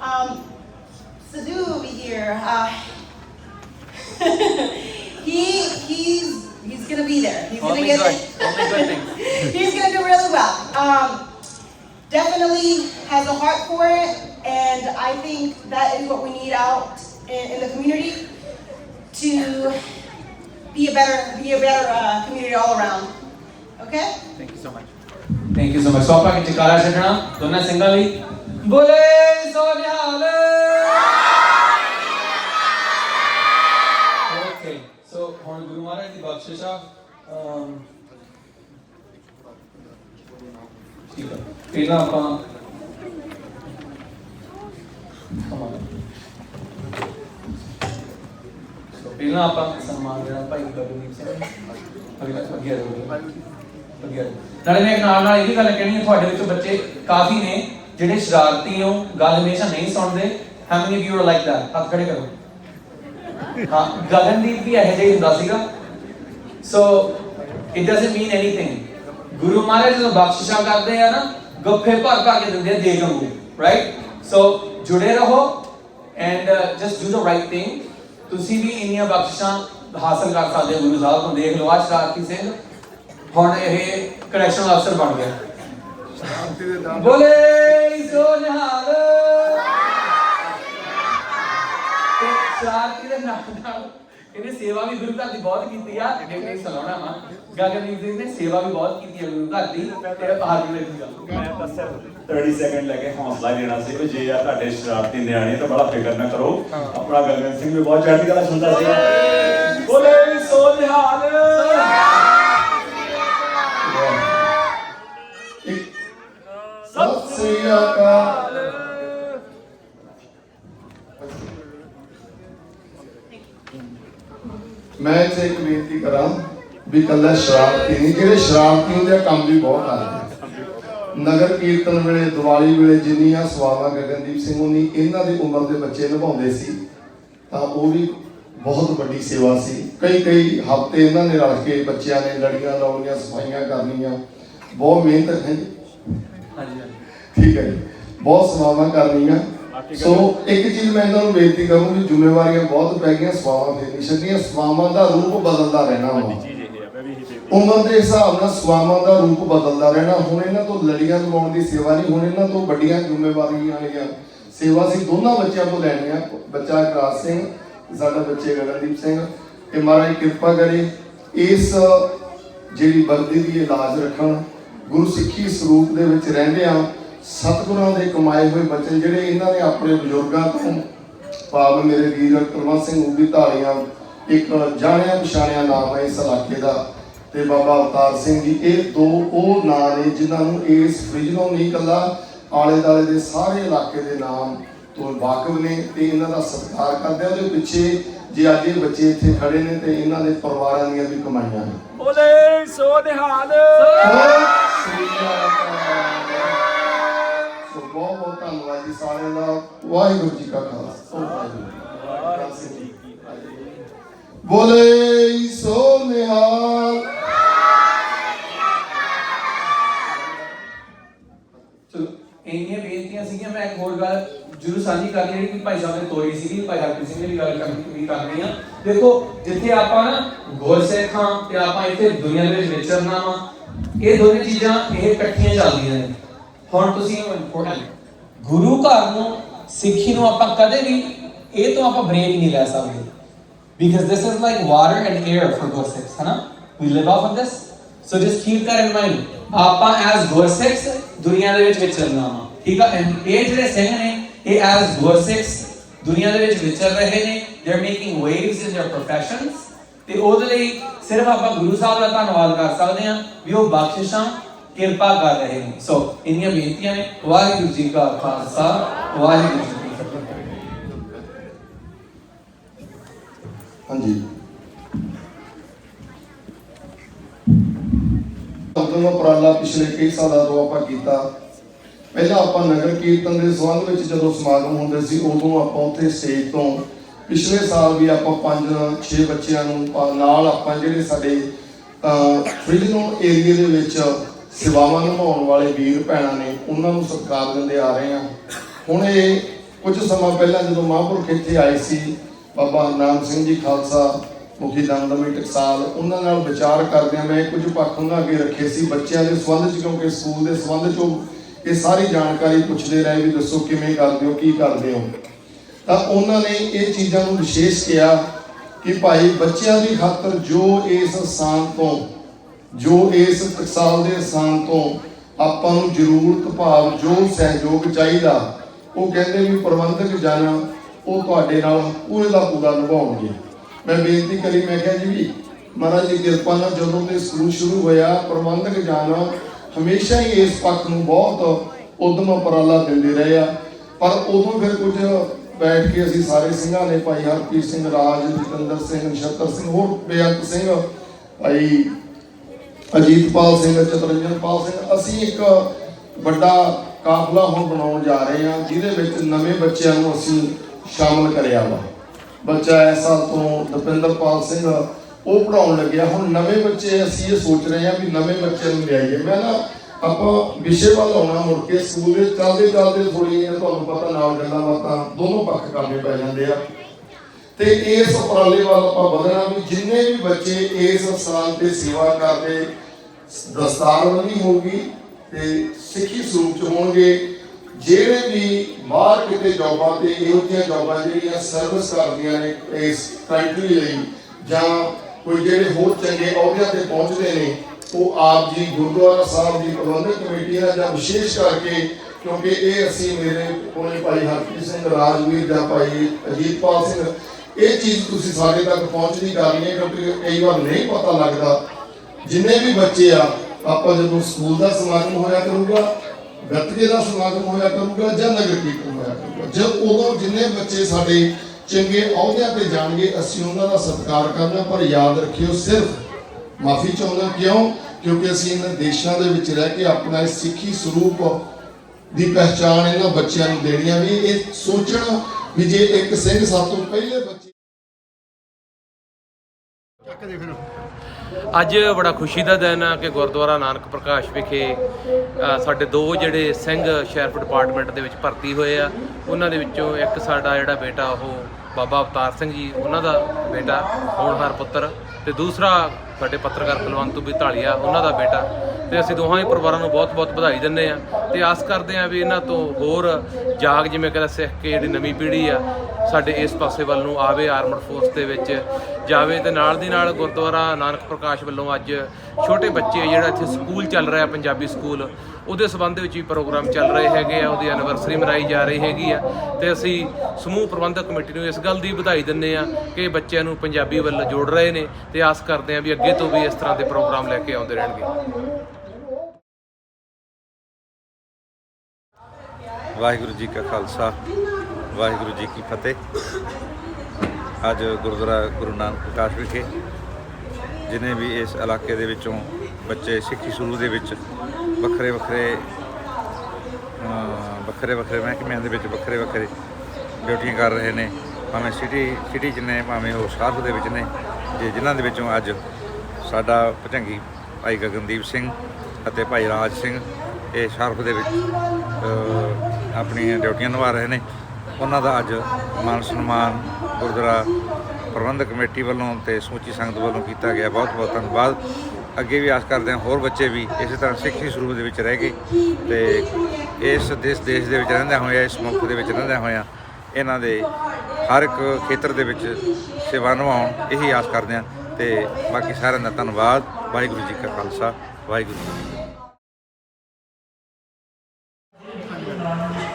Um, Sadu over here, uh, he he's he's gonna be there. He's gonna get he's gonna do really well. Um, definitely has a heart for it, and I think that is what we need out in, in the community to be a better be a better uh, community all around. Okay. Thank you so much. Thank you so much. So ਆਪਾਂ ਕਿ ਜਕਾਰਾ ਛੱਡਣਾ ਦੋਨਾਂ ਸਿੰਘਾਂ ਲਈ ਬੋਲੇ ਸੋਨਿਹਾਲ okay so ਹੁਣ ਗੁਰੂ ਮਹਾਰਾਜ ਦੀ ਬਖਸ਼ਿਸ਼ ਆ ਅਮ, ਠੀਕ ਹੈ ਪਹਿਲਾਂ ਆਪਾਂ ਪਹਿਲਾਂ ਆਪਾਂ ਸਨਮਾਨ ਦੇਣਾ ਭਾਈ ਗਗਨਦੀਪ ਸਿੰਘ ਅਗਲਾ ਅੱਗੇ ਆ ਅੱਗੇ ਨਾਲੇ ਮੈਂ ਨਾਲ ਨਾਲ ਇਹ ਵੀ ਗੱਲ ਕਹਿਣੀ ਹੈ, ਤੁਹਾਡੇ ਵਿੱਚੋਂ ਬੱਚੇ ਕਾਫੀ ਨੇ, ਜਿਹੜੇ ਸ਼ਰਾਰਤੀ ਹੋ ਗੱਲ ਹਮੇਸ਼ਾ ਨਹੀਂ ਸੁਣਦੇ। How many of you are like ਹੱਥ ਖੜੇ ਕਰੋ। ਹਾਂ, ਗਗਨਦੀਪ ਵੀ ਇਹੋ ਜਿਹਾ ਹੁੰਦਾ ਸੀਗਾ। So it doesn't mean anything Guru Maharaj ਜਦੋਂ ਬਖਸ਼ਿਸ਼ਾਂ ਕਰਦੇ ਆ ਨਾ, ਗੱਫੇ ਭਰ ਭਰ ਕੇ ਦਿੰਦੇ ਆ, ਦੇ ਗੰਗੂ ਰਾਈਟ ਸੋ ਜੁੜੇ ਰਹੋ and just do the right thing ਤੁਸੀਂ ਵੀ ਇੰਨੀਆਂ ਬਖਸ਼ਿਸ਼ਾਂ ਹਾਸਲ ਕਰ ਸਕਦੇ ਹੋ, ਗੁਰੂ ਸਾਹਿਬ ਨੂੰ ਦੇਖ ਲਓ ਆ ਸ਼ਰਾਰਤੀ ਸਿੰਘ, ਹੁਣ ਇਹ ਕਰੈਕਸ਼ਨਲ ਅਫਸਰ ਬਣ ਗਿਆ। ਬੋਲੇ ਸੋ ਨਿਹਾਲ। ਸ਼ਰਾਰਤੀ ਦੇ ਨਾਲ ਨਾਲ ਇਹਨੇ ਸੇਵਾ ਵੀ ਗੁਰੂ ਘਰ ਦੀ ਬਹੁਤ ਕੀਤੀ ਆ ਨਹੀਂ ਸਲਾਉਣਾ ਵਾ। ਗਗਨਦੀਪ ਸਿੰਘ ਨੇ ਸੇਵਾ ਵੀ ਬਹੁਤ ਕੀਤੀ ਆ ਗੁਰੂ ਘਰ ਦੀ ਤੇ ਬਾਹਰ ਵੀ ਲੱਗੀ ਗੱਲ ਮੈਂ ਸਿਰਫ 30 ਸੈਕਿੰਡ ਲੈ ਕੇ ਹੌਸਲਾ ਦੇਣਾ ਸੀ ਕਿ ਜੇ ਆ ਤੁਹਾਡੇ ਸ਼ਰਾਰਤੀ ਨਿਆਣੇ ਤਾਂ ਬੜਾ ਫਿਕਰ ਨਾ ਕਰੋ। ਆਪਣਾ ਗਗਨ ਸਿੰਘ ਵੀ ਬਹੁਤ ਚੜ੍ਹਦੀ ਕਲਾ ਸੁਣਦਾ ਸੀ। ਬੋਲੇ ਸੋ ਨਿਹਾਲ। ਸਤਿ ਸ੍ਰੀ ਅਕਾਲ। ਮੈਂ ਇੱਥੇ ਇੱਕ ਬੇਨਤੀ ਕਰਾਂ ਵੀ ਕੱਲਾ ਸ਼ਰਾਰਤੀ ਨਹੀਂ ਜਿਹੜੇ ਸ਼ਰਾਰਤੀ ਹੁੰਦੇ ਆ ਕੰਮ ਵੀ ਬਹੁਤ ਕਰਦੇ। ਨਗਰ ਕੀਰਤਨ ਵੇਲੇ ਦੀਵਾਲੀ ਵੇਲੇ ਜਿੰਨੀਆਂ ਸਵਾਵਾਂ ਗਗਨਦੀਪ ਸਿੰਘ ਉਨੀ ਇਹਨਾਂ ਦੀ ਉਮਰ ਦੇ ਬੱਚੇ ਨਿਭਾਉਂਦੇ ਸੀ ਤਾਂ ਉਹ ਵੀ ਬਹੁਤ ਵੱਡੀ ਸੇਵਾ ਸੀ। ਕਈ ਕਈ ਹਫ਼ਤੇ ਇਹਨਾਂ ਨੇ ਰਲ ਕੇ ਬੱਚਿਆਂ ਨੇ ਲੜੀਆਂ ਲਾਉਣੀਆਂ ਸਫਾਈਆਂ ਕਰਨੀਆਂ। ਬਹੁਤ ਮਿਹਨਤ ਹੈ ਹਾਂਜੀ ਹਾਂਜੀ। ਠੀਕ ਹੈ ਜੀ। ਬਹੁਤ ਸੇਵਾਵਾਂ ਕਰਨੀਆਂ। ਸੋ ਇੱਕ ਚੀਜ਼ ਮੈਂ ਇਹਨਾਂ ਨੂੰ ਬੇਨਤੀ ਕਰੂੰ ਵੀ ਜ਼ਿੰਮੇਵਾਰੀਆਂ ਬਹੁਤ ਪੈ ਗਈਆਂ ਸੇਵਾਵਾਂ ਫੇਰ ਨਹੀਂ ਛੱਡੀਆਂ ਸੇਵਾਵਾਂ ਦਾ ਰੂਪ ਬਦਲਦਾ ਰਹਿਣਾ ਵਾ। ਉਮਰ ਦੇ ਹਿਸਾਬ ਨਾਲ ਸੇਵਾਵਾਂ ਦਾ ਰੂਪ ਬਦਲਦਾ ਰਹਿਣਾ। ਹੁਣ ਇਹਨਾਂ ਤੋਂ ਲੜੀਆਂ ਲਵਾਉਣ ਦੀ ਸੇਵਾ ਨਹੀਂ ਹੁਣ ਇਹਨਾਂ ਤੋਂ ਵੱਡੀਆਂ ਜ਼ਿੰਮੇਵਾਰੀਆਂ ਵਾਲੀਆਂ ਸੇਵਾ ਸੀ ਦੋਨਾਂ ਬੱਚਿਆਂ ਤੋਂ ਲੈਣੀਆਂ। ਬੱਚਾ ਕਰਾਸ ਸਿੰਘ ਤੇ ਸਾਡਾ ਬੱਚੇ ਗਗਨਦੀਪ ਸਿੰਘ। ਇਹ ਮਹਾਰਾਜ ਕਿਰਪਾ ਕਰੇ ਇਸ ਜਿਹੜੀ ਵਰਦੀ ਦੀ ਇਲਾਜ ਰੱਖਣ। ਗੁਰੂ ਸਿੱਖੀ ਸਰੂਪ ਦੇ ਵਿੱਚ ਰਹਿੰਦੇ ਆ। ਸਤਿਗੁਰਾਂ ਦੇ ਕਮਾਏ ਹੋਏ ਬੱਚੇ ਜਿਹੜੇ ਇਹਨਾਂ ਨੇ ਆਪਣੇ ਬਜ਼ੁਰਗਾਂ ਤੋਂ ਭਾਵ ਮੇਰੇ ਵੀਰ ਕੁਲਵੰਤ ਸਿੰਘ ਉਬੀ ਢਾਲੀਆਂ ਇੱਕ ਜਾਣਿਆ ਪਛਾਣਿਆ ਨਾਮ ਹੈ ਇਸ ਇਲਾਕੇ ਦਾ ਤੇ ਬਾਬਾ ਅਵਤਾਰ ਸਿੰਘ ਜੀ ਇਹ ਦੋ ਉਹ ਨਾਂ ਨੇ ਜਿਨ੍ਹਾਂ ਨੂੰ ਇਸ ਫ੍ਰਿਜਨੋਂ ਨਹੀਂ ਕੱਲਾ ਆਲੇ ਦਾਲੇ ਦੇ ਸਾਰੇ ਇਲਾਕੇ ਦੇ ਨਾਮ ਤੋਂ ਵਾਕਿਫ ਨੇ ਤੇ ਇਹਨਾਂ ਦਾ ਸਤਿਕਾਰ ਕਰਦੇ ਆ ਉਹਦੇ ਪਿੱਛੇ ਜੇ ਅੱਜ ਇਹ ਬੱਚੇ ਇੱਥੇ ਖੜੇ ਨੇ ਤੇ ਇਹਨਾਂ ਦੇ ਪਰਿਵਾਰਾਂ ਦੀਆਂ ਵੀ ਕਮਾਈਆਂ ਨੇ ਬੋਲੇ ਸੋ ਨਿਹਾਲ ਸ੍ਰੀ ਅਕਾਲ। ਸੋ ਬਹੁਤ ਬਹੁਤ ਧੰਨਵਾਦ ਜੀ ਸਾਰਿਆਂ ਦਾ ਵਾਹਿਗੁਰੂ ਜੀ ਕਾ ਖਾਲਸਾ ਵਾਹਿਗੁਰੂ ਜੀ ਕੀ ਫਤਿਹ ਬੋਲੇ ਸੋ ਨਿਹਾਲ ਚਲੋ ਇੰਨੀਆਂ ਬੇਨਤੀਆਂ ਸੀਗੀਆਂ ਮੈਂ ਇੱਕ ਹੋਰ ਗੱਲ ਜਰੂਰ ਸਾਂਝੀ ਕਰਨੀ ਜਿਹੜੀ ਕਿ ਭਾਈ ਸਾਹਿਬ ਨੇ ਤੋਰੀ ਸੀਗੀ ਭਾਈ ਹਰਪ੍ਰੀਤ ਸਿੰਘ ਨੇ ਵੀ ਗੱਲ ਕਰਨੀ ਵੀ ਕਰਨੀ ਆ ਦੇਖੋ ਜਿੱਥੇ ਆਪਾਂ ਨਾ ਗੁਰਸਿੱਖਾਂ ਤੇ ਆਪਾਂ ਇੱਥੇ ਦੁਨੀਆ ਦੇ ਵਿੱਚ ਵਿਚਰਨਾ ਵਾ ਇਹ ਦੋਨੇ ਚੀਜ਼ਾਂ ਇਹ ਇਕੱਠੀਆਂ ਚੱਲਦੀਆਂ ਨੇ ਹੁਣ ਤੁਸੀਂ ਇੰਪੋਰਟੈਂਟ ਗੁਰੂ ਘਰ ਨੂੰ ਸਿੱਖੀ ਨੂੰ ਆਪਾਂ ਕਦੇ ਵੀ ਇਹ ਤੋਂ ਆਪਾਂ ਬ੍ਰੇਕ ਨਹੀਂ ਲੈ ਸਕਦੇ because this is like water and air for Gursikhs, है ना? We live off of this. So just keep that in mind. ਆਪਾਂ as Gursikhs ਦੁਨੀਆ ਦੇ ਵਿੱਚ ਵਿਚਰਨਾ ਵਾ ਠੀਕ ਆ And ਇਹ ਜਿਹੜੇ ਸਿੰਘ ਨੇ ਇਹ as Gursikhs ਦੁਨੀਆ ਦੇ ਵਿੱਚ ਵਿਚਰ ਰਹੇ ਨੇ they are making waves in their professions ਤੇ ਉਹਦੇ ਲਈ ਸਿਰਫ ਆਪਾਂ ਗੁਰੂ ਸਾਹਿਬ ਦਾ ਧੰਨਵਾਦ ਕਰ ਸਕਦੇ ਹਾਂ ਵੀ ਉਹ ਬਖਸ਼ਿਸ਼ਾਂ ਕਿਰਪਾ ਕਰ ਰਹੇ ਨੇ। ਸੋ, ਇੰਨੀਆਂ ਬੇਨਤੀਆਂ ਨੇ। ਵਾਹਿਗੁਰੂ ਜੀ ਕਾ ਖਾਲਸਾ, ਵਾਹਿਗੁਰੂ ਜੀ ਕੀ ਫਤਿਹ। ਹਾਂਜੀ। ਉਦੋਂ ਉਪਰਾਲਾ ਪਿਛਲੇ ਕਈ ਸਾਲਾਂ ਤੋਂ ਆਪਾਂ ਕੀਤਾ। ਪਹਿਲਾਂ ਆਪਾਂ ਨਗਰ ਕੀਰਤਨ ਦੇ ਸੰਬੰਧ ਵਿੱਚ ਜਦੋਂ ਸਮਾਗਮ ਹੁੰਦੇ ਸੀ, ਉਦੋਂ ਆਪਾਂ ਉੱਥੇ ਸਟੇਜ ਤੋਂ ਪਿਛਲੇ ਸਾਲ ਵੀ ਆਪਾਂ ਪੰਜ, ਛੇ ਬੱਚਿਆਂ ਨੂੰ, ਨਾਲ ਆਪਾਂ ਜਿਹੜੇ ਸਾਡੇ ਫ੍ਰਿਜਨਲ ਏਰੀਆ ਦੇ ਵਿੱਚ ਸੇਵਾਵਾਂ ਨਿਭਾਉਣ ਵਾਲੇ ਵੀਰ ਭੈਣਾਂ ਨੇ ਉਹਨਾਂ ਨੂੰ ਸਤਿਕਾਰ ਦਿੰਦੇ ਆ ਰਹੇ ਹਾਂ। ਹੁਣ ਇਹ ਕੁਝ ਸਮਾਂ ਪਹਿਲਾਂ ਜਦੋਂ ਮਹਾਂਪੁਰਖ ਇੱਥੇ ਆਏ ਸੀ, ਬਾਬਾ ਨਾਮ ਸਿੰਘ ਜੀ ਖਾਲਸਾ, ਮੁਖੀ ਦਮਦਮੀ ਟਕਸਾਲ, ਉਹਨਾਂ ਨਾਲ ਵਿਚਾਰ ਕਰਦਿਆਂ ਮੈਂ ਕੁਝ ਪੱਖ ਉਹਨਾਂ ਅੱਗੇ ਰੱਖੇ ਸੀ ਬੱਚਿਆਂ ਦੇ ਸੰਬੰਧ ਚ, ਕਿਉਂਕਿ ਸਕੂਲ ਦੇ ਸੰਬੰਧ ਚ ਇਹ ਸਾਰੀ ਜਾਣਕਾਰੀ ਪੁੱਛਦੇ ਰਹੇ ਵੀ ਦੱਸੋ ਕਿਵੇਂ ਕਰਦੇ ਹੋ, ਕੀ ਕਰਦੇ ਹੋ। ਤਾਂ ਉਹਨਾਂ ਨੇ ਇਹ ਚੀਜ਼ਾਂ ਨੂੰ ਵਿਸ਼ੇਸ਼ ਕਿਹਾ ਕਿ ਭਾਈ ਬੱਚਿਆਂ ਦੀ ਖਾਤਰ ਜੋ ਇਸ ਸਥਾਨ ਤੋਂ ਜੋ ਇਸ ਟਕਸਾਲ ਦੇ ਸਥਾਨ ਤੋਂ ਆਪਾਂ ਨੂੰ ਜ਼ਰੂਰਤ, ਭਾਵ ਜੋ ਸਹਿਯੋਗ ਚਾਹੀਦਾ, ਉਹ ਕਹਿੰਦੇ ਵੀ ਪ੍ਰਬੰਧਕ ਜਨ ਉਹ ਤੁਹਾਡੇ ਨਾਲ ਪੂਰੇ ਦਾ ਪੂਰਾ ਨਿਭਾਉਣਗੇ। ਮੈਂ ਬੇਨਤੀ ਕਰੀ, ਮੈਂ ਕਿਹਾ ਜੀ ਵੀ ਮਹਾਰਾਜ ਦੀ ਕਿਰਪਾ ਨਾਲ ਜਦੋਂ ਤੇ ਸਕੂਲ ਸ਼ੁਰੂ ਹੋਇਆ, ਪ੍ਰਬੰਧਕ ਜਨ ਹਮੇਸ਼ਾ ਹੀ ਇਸ ਪੱਖ ਨੂੰ ਬਹੁਤ ਉਦਮ ਉਪਰਾਲਾ ਦਿੰਦੇ ਰਹੇ ਆ। ਪਰ ਉਦੋਂ ਫਿਰ ਕੁਝ ਬੈਠ ਕੇ ਅਸੀਂ ਸਾਰੇ ਸਿੰਘਾਂ ਨੇ, ਭਾਈ ਹਰਪ੍ਰੀਤ ਸਿੰਘ, ਰਾਜ ਜਤਿੰਦਰ ਸਿੰਘ, ਨਛੱਤਰ ਸਿੰਘ, ਹੋਰ ਬੇਅੰਤ ਸਿੰਘ, ਭਾਈ ਅਜੀਤਪਾਲ ਸਿੰਘ, ਚਤਰੰਜਨਪਾਲ ਸਿੰਘ, ਅਸੀਂ ਇੱਕ ਵੱਡਾ ਕਾਫਲਾ ਹੁਣ ਬਣਾਉਣ ਜਾ ਰਹੇ ਹਾਂ, ਜਿਹਦੇ ਵਿੱਚ ਨਵੇਂ ਬੱਚਿਆਂ ਨੂੰ ਅਸੀਂ ਸ਼ਾਮਲ ਕਰਿਆ ਵਾ। ਬੱਚਾ ਇਸ ਤੋਂ ਦਪਿੰਦਰਪਾਲ ਸਿੰਘ, ਉਹ ਪੜਾਉਣ ਲੱਗਿਆ। ਹੁਣ ਨਵੇਂ ਬੱਚੇ ਅਸੀਂ ਇਹ ਸੋਚ ਰਹੇ ਹਾਂ ਵੀ ਨਵੇਂ ਬੱਚਿਆਂ ਨੂੰ ਲਿਆਈਏ। ਮੈਂ ਨਾ ਆਪਾਂ ਵਿਸ਼ੇ ਵੱਲ ਆਉਣਾ ਮੁੜ ਕੇ, ਸਕੂਲ ਦੇ ਚੱਲਦੇ ਚੱਲਦੇ ਥੋੜੀ ਤੁਹਾਨੂੰ ਪਤਾ ਨਾਲ ਗੱਲਾਂ ਬਾਤਾਂ ਦੋਨੋਂ ਪੱਖ ਕਰਨੇ ਪੈ ਜਾਂਦੇ ਆ। ਤੇ ਇਸ ਉਪਰਾਲੇ ਵੱਲ ਆਪਾਂ ਵਧਣਾ ਵੀ, ਜਿੰਨੇ ਵੀ ਬੱਚੇ ਇਸ ਸਥਾਨ ਤੇ ਸੇਵਾ ਕਰਦੇ ਦਸਤਾਰਬੰਦੀ ਹੋਊਗੀ ਤੇ ਸਿੱਖੀ ਸਰੂਪ ਚ ਹੋਣਗੇ। ਜਿਹੜੇ ਵੀ ਬਾਹਰ ਕਿਤੇ ਜੌਬਾਂ ਤੇ ਇਹੋ ਜਿਹੀਆਂ ਜੌਬਾਂ ਜਿਹੜੀਆਂ ਸਰਵਿਸ ਕਰਦੀਆਂ ਨੇ ਇਸ ਕੰਟਰੀ ਲਈ, ਜਾਂ ਕੋਈ ਜਿਹੜੇ ਹੋਰ ਚੰਗੇ ਅਹੁਦਿਆਂ ਤੇ ਪਹੁੰਚਦੇ ਨੇ, ਉਹ ਆਪ ਜੀ ਗੁਰਦੁਆਰਾ ਸਾਹਿਬ ਦੀ ਪ੍ਰਬੰਧਕ ਕਮੇਟੀ ਨਾਲ ਜਾਂ ਵਿਸ਼ੇਸ਼ ਕਰਕੇ ਕਿਉਂਕਿ ਇਹ ਅਸੀਂ ਮੇਰੇ ਕੋਲੇ ਭਾਈ ਹਰਪ੍ਰੀਤ ਸਿੰਘ ਰਾਜਵੀਰ ਜਾਂ ਭਾਈ ਅਜੀਤਪਾਲ ਸਿੰਘ ਇਹ ਚੀਜ਼ ਤੁਸੀਂ ਸਾਡੇ ਤੱਕ ਪਹੁੰਚਦੀ ਕਰਨੀ ਹੈ ਕਿਉਂਕਿ ਕਈ ਵਾਰ ਨਹੀਂ ਪਤਾ ਲੱਗਦਾ। ਜਿੰਨੇ ਵੀ ਬੱਚੇ ਆ, ਆਪਾਂ ਜਦੋਂ ਸਕੂਲ ਦਾ ਸਮਾਗਮ ਹੋਇਆ ਕਰੂਗਾ, ਗੱਤਕੇ ਦਾ ਸਮਾਗਮ ਹੋਇਆ ਕਰੂਗਾ ਜਾਂ ਨਗਰ ਕੀਰਤਨ ਹੋਇਆ ਕਰੂਗਾ ਜਦ ਉਦੋਂ ਜਿੰਨੇ ਬੱਚੇ ਸਾਡੇ ਚੰਗੇ ਅਹੁਦਿਆਂ ਤੇ ਜਾਣਗੇ, ਅਸੀਂ ਉਹਨਾਂ ਦਾ ਸਤਿਕਾਰ ਕਰਨਾ, ਪਰ ਯਾਦ ਰੱਖਿਓ ਸਿਰਫ ਮਾਫੀ ਚਾਹੁੰਦਾ ਕਿਉਂ? ਕਿਉਂਕਿ ਅਸੀਂ ਇਹਨਾਂ ਦੇਸ਼ਾਂ ਦੇ ਵਿੱਚ ਰਹਿ ਕੇ ਆਪਣਾ ਇਹ ਸਿੱਖੀ ਸਰੂਪ ਦੀ ਪਹਿਚਾਣ ਇਹਨਾਂ ਬੱਚਿਆਂ ਨੂੰ ਦੇਣੀ ਆ ਵੀ ਇਹ ਸੋਚਣ ਵੀ ਜੇ ਇੱਕ ਸਿੰਘ ਸਾਤੋਂ ਪਹਿਲੇ ਬੱਚੇ ਅੱਜ ਬੜਾ ਖੁਸ਼ੀ ਦਾ ਦਿਨ ਆ ਕਿ ਗੁਰਦੁਆਰਾ ਨਾਨਕ ਪ੍ਰਕਾਸ਼ ਵਿਖੇ ਸਾਡੇ ਦੋ ਜਿਹੜੇ ਸਿੰਘ ਸ਼ੈਰਫ ਡਿਪਾਰਟਮੈਂਟ ਦੇ ਵਿੱਚ ਭਰਤੀ ਹੋਏ ਆ। ਉਹਨਾਂ ਦੇ ਵਿੱਚੋਂ ਇੱਕ ਸਾਡਾ ਜਿਹੜਾ ਬੇਟਾ ਉਹ ਬਾਬਾ ਅਵਤਾਰ ਸਿੰਘ ਜੀ ਉਹਨਾਂ ਦਾ ਬੇਟਾ ਹੋਣਹਾਰ ਪੁੱਤਰ। ਤੇ ਦੂਸਰਾ ਸਾਡੇ ਪੱਤਰਕਾਰ ਕੁਲਵੰਤ ਵੀ ਢਾਲੀਆ ਉਹਨਾਂ ਦਾ ਬੇਟਾ। ਤੇ ਅਸੀਂ ਦੋਹਾਂ ਹੀ ਪਰਿਵਾਰਾਂ ਨੂੰ ਬਹੁਤ-ਬਹੁਤ ਵਧਾਈ ਦਿੰਦੇ ਆ ਤੇ ਆਸ ਕਰਦੇ ਆ ਵੀ ਇਹਨਾਂ ਤੋਂ ਹੋਰ ਜਾਗ, ਜਿਵੇਂ ਕਹਿੰਦਾ ਸਿੱਖ ਕੇ ਜਿਹੜੀ ਨਵੀਂ ਪੀੜ੍ਹੀ ਆ, ਸਾਡੇ ਇਸ ਪਾਸੇ ਵੱਲ ਨੂੰ ਆਵੇ ਆਰਮਡ ਫੋਰਸ ਦੇ ਵਿੱਚ ਜਾਵੇ। ਤੇ ਨਾਲ ਦੀ ਨਾਲ ਗੁਰਦੁਆਰਾ ਨਾਨਕ ਪ੍ਰਕਾਸ਼ ਵੱਲੋਂ ਅੱਜ ਛੋਟੇ ਬੱਚੇ ਜਿਹੜਾ ਇੱਥੇ ਸਕੂਲ ਚੱਲ ਰਿਹਾ, ਪੰਜਾਬੀ ਸਕੂਲ, ਉਹਦੇ ਸਬੰਧ ਵਿੱਚ ਵੀ ਪ੍ਰੋਗਰਾਮ ਚੱਲ ਰਹੇ ਹੈਗੇ ਆ। ਉਹਦੀ ਐਨੀਵਰਸਰੀ ਮਨਾਈ ਜਾ ਰਹੀ ਹੈਗੀ ਆ। ਤੇ ਅਸੀਂ ਸਮੂਹ ਪ੍ਰਬੰਧਕ ਕਮੇਟੀ ਨੂੰ ਇਸ ਗੱਲ ਦੀ ਵਧਾਈ ਦਿੰਦੇ ਆ ਕਿ ਬੱਚਿਆਂ ਨੂੰ ਪੰਜਾਬੀ ਵੱਲ ਜੋੜ ਰਹੇ ਨੇ। ਤੇ ਆਸ ਕਰਦੇ ਹਾਂ ਵੀ ਅੱਗੇ ਤੋਂ ਵੀ ਇਸ ਤਰ੍ਹਾਂ ਦੇ ਪ੍ਰੋਗਰਾਮ ਲੈ ਕੇ ਆਉਂਦੇ ਰਹਿਣਗੇ। ਵਾਹਿਗੁਰੂ ਜੀ ਕਾ ਖਾਲਸਾ, ਵਾਹਿਗੁਰੂ ਜੀ ਕੀ ਫਤਿਹ। ਅੱਜ ਗੁਰਦੁਆਰਾ ਗੁਰੂ ਨਾਨਕ ਪ੍ਰਕਾਸ਼ ਵਿਖੇ, ਜਿਨੇ ਵੀ ਇਸ ਇਲਾਕੇ ਦੇ ਵਿੱਚੋਂ ਬੱਚੇ ਸਿੱਖੀ ਸ਼ੁਰੂ ਦੇ ਵਿੱਚ ਵੱਖਰੇ ਵੱਖਰੇ ਵੱਖਰੇ ਵੱਖਰੇ ਮਹਿਕਮਿਆਂ ਦੇ ਵਿੱਚ ਵੱਖਰੇ ਵੱਖਰੇ ਡਿਊਟੀਆਂ ਕਰ ਰਹੇ ਨੇ, ਭਾਵੇਂ ਸਿਟੀ ਸਿਟੀ 'ਚ ਨੇ, ਭਾਵੇਂ ਉਹ ਸ਼ਾਰਫ ਦੇ ਵਿੱਚ ਨੇ ਜੇ ਜਿਨ੍ਹਾਂ ਦੇ ਵਿੱਚੋਂ ਅੱਜ ਸਾਡਾ ਭਜੰਗੀ ਭਾਈ ਗਗਨਦੀਪ ਸਿੰਘ ਅਤੇ ਭਾਈ ਰਾਜ ਸਿੰਘ, ਇਹ ਸ਼ਾਰਫ ਦੇ ਵਿੱਚ ਆਪਣੀਆਂ ਡਿਊਟੀਆਂ ਨਿਭਾ ਰਹੇ ਨੇ। ਉਹਨਾਂ ਦਾ ਅੱਜ ਮਾਨ ਸਨਮਾਨ ਗੁਰਦੁਆਰਾ ਪ੍ਰਬੰਧਕ ਕਮੇਟੀ ਵੱਲੋਂ ਤੇ ਸਮੁੱਚੀ ਸੰਗਤ ਵੱਲੋਂ ਕੀਤਾ ਗਿਆ। ਬਹੁਤ ਬਹੁਤ ਧੰਨਵਾਦ। ਅੱਗੇ ਵੀ ਆਸ ਕਰਦੇ ਹਾਂ ਹੋਰ ਬੱਚੇ ਵੀ ਇਸੇ ਤਰ੍ਹਾਂ ਸਿੱਖੀ ਸਰੂਪ ਦੇ ਵਿੱਚ ਰਹਿ ਕੇ ਤੇ ਇਸ ਦੇਸ਼ ਦੇਸ਼ ਦੇ ਵਿੱਚ ਰਹਿੰਦਿਆਂ ਹੋਇਆ ਇਸ ਮੁਲਕ ਦੇ ਵਿੱਚ ਰਹਿੰਦਿਆਂ ਹੋਇਆ ਇਹਨਾਂ ਦੇ ਹਰ ਇੱਕ ਖੇਤਰ ਦੇ ਵਿੱਚ ਸੇਵਾ ਨਿਭਾਉਣ ਇਹੀ ਆਸ ਕਰਦੇ ਹਾਂ। ਤੇ ਬਾਕੀ ਸਾਰਿਆਂ ਦਾ ਧੰਨਵਾਦ। ਵਾਹਿਗੁਰੂ ਜੀ ਕਾ ਖਾਲਸਾ, ਵਾਹਿਗੁਰੂ ਜੀ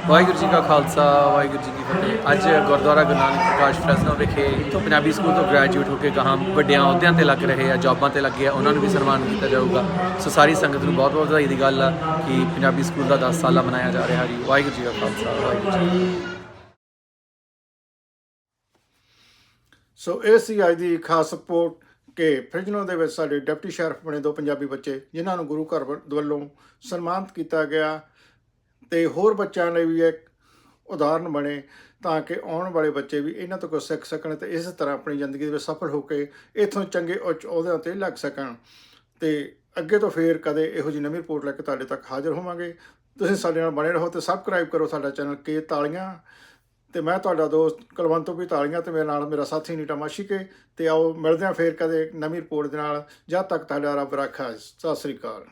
ਵਾਹਿਗੁਰੂ ਜੀ ਕਾ ਖਾਲਸਾ, ਵਾਹਿਗੁਰੂ ਜੀ ਕੀ ਫਤਿਹ। ਅੱਜ ਗੁਰਦੁਆਰਾ ਗੁਰੂ ਨਾਨਕ ਪ੍ਰਕਾਸ਼ ਫੈਸਲਾ ਵਿਖੇ ਇੱਥੋਂ ਪੰਜਾਬੀ ਸਕੂਲ ਤੋਂ ਗ੍ਰੈਜੂਏਟ ਹੋ ਕੇ ਗਾਹਾਂ ਵੱਡਿਆਂ ਅਹੁਦਿਆਂ ਤੇ ਲੱਗ ਰਹੇ ਆ, ਜੌਬਾਂ ਤੇ ਲੱਗੇ ਆ, ਉਹਨਾਂ ਨੂੰ ਵੀ ਸਨਮਾਨ ਕੀਤਾ ਜਾਊਗਾ। ਸੋ ਸਾਰੀ ਸੰਗਤ ਨੂੰ ਬਹੁਤ ਬਹੁਤ ਵਧਾਈ ਦੀ ਗੱਲ ਆ ਕਿ ਪੰਜਾਬੀ ਸਕੂਲ ਦਾ 10 ਸਾਲਾ ਮਨਾਇਆ ਜਾ ਰਿਹਾ ਜੀ। ਵਾਹਿਗੁਰੂ ਜੀ ਕਾ ਖਾਲਸਾ, ਵਾਹਿਗੁਰੂ ਜੀ ਕੀ ਫਤਿਹ ਸੋ ਇਹ ਸੀ ਅੱਜ ਦੀ ਖਾਸ ਰਿਪੋਰਟ ਕਿ ਫ੍ਰਿਜਨੋ ਦੇ ਵਿੱਚ ਸਾਡੇ ਡਿਪਟੀ ਸ਼ੈਰਫ ਬਣੇ ਦੋ ਪੰਜਾਬੀ ਬੱਚੇ, ਜਿਨ੍ਹਾਂ ਨੂੰ ਗੁਰੂ ਘਰ ਵੱਲੋਂ ਸਨਮਾਨਿਤ ਕੀਤਾ ਗਿਆ। ਤੇ ਹੋਰ ਬੱਚਿਆਂ ਲਈ ਵੀ ਇੱਕ ਉਦਾਹਰਨ ਬਣੇ ਤਾਂ ਕਿ ਆਉਣ ਵਾਲੇ ਬੱਚੇ ਵੀ ਇਹਨਾਂ ਤੋਂ ਕੁਝ ਸਿੱਖ ਸਕਣ ਤੇ ਇਸੇ ਤਰ੍ਹਾਂ ਆਪਣੀ ਜ਼ਿੰਦਗੀ ਦੇ ਵਿੱਚ ਸਫਲ ਹੋ ਕੇ ਇਥੋਂ ਚੰਗੇ ਉੱਚ ਅਹੁਦਿਆਂ ਤੇ ਲੱਗ ਸਕਣ। ਤੇ ਅੱਗੇ ਤੋਂ ਫੇਰ ਕਦੇ ਇਹੋ ਜਿਹੀ ਨਵੀਂ ਰਿਪੋਰਟ ਲੈ ਕੇ ਤੁਹਾਡੇ ਤੱਕ ਹਾਜ਼ਰ ਹੋਵਾਂਗੇ। ਤੁਸੀਂ ਸਾਡੇ ਨਾਲ ਬਣੇ ਰਹੋ ਤੇ ਸਬਸਕ੍ਰਾਈਬ ਕਰੋ ਸਾਡਾ ਚੈਨਲ ਕੇ ਤਾਲੀਆਂ। ਤੇ ਮੈਂ ਤੁਹਾਡਾ ਦੋਸਤ ਕੁਲਵੰਤ ਵੀ ਤਾਲੀਆਂ ਤੇ ਮੇਰੇ ਨਾਲ ਮੇਰਾ ਸਾਥੀ ਨੀਟਾ ਮਾਸ਼ੀਕੇ ਤੇ ਆਓ ਮਿਲਦੇ ਹਾਂ ਫੇਰ ਕਦੇ ਨਵੀਂ ਰਿਪੋਰਟ ਦੇ ਨਾਲ। ਜਦ ਤੱਕ ਤੁਹਾਡਾ ਰੱਬ ਰਾਖਾ, ਸਤਿ ਸ੍ਰੀ ਅਕਾਲ।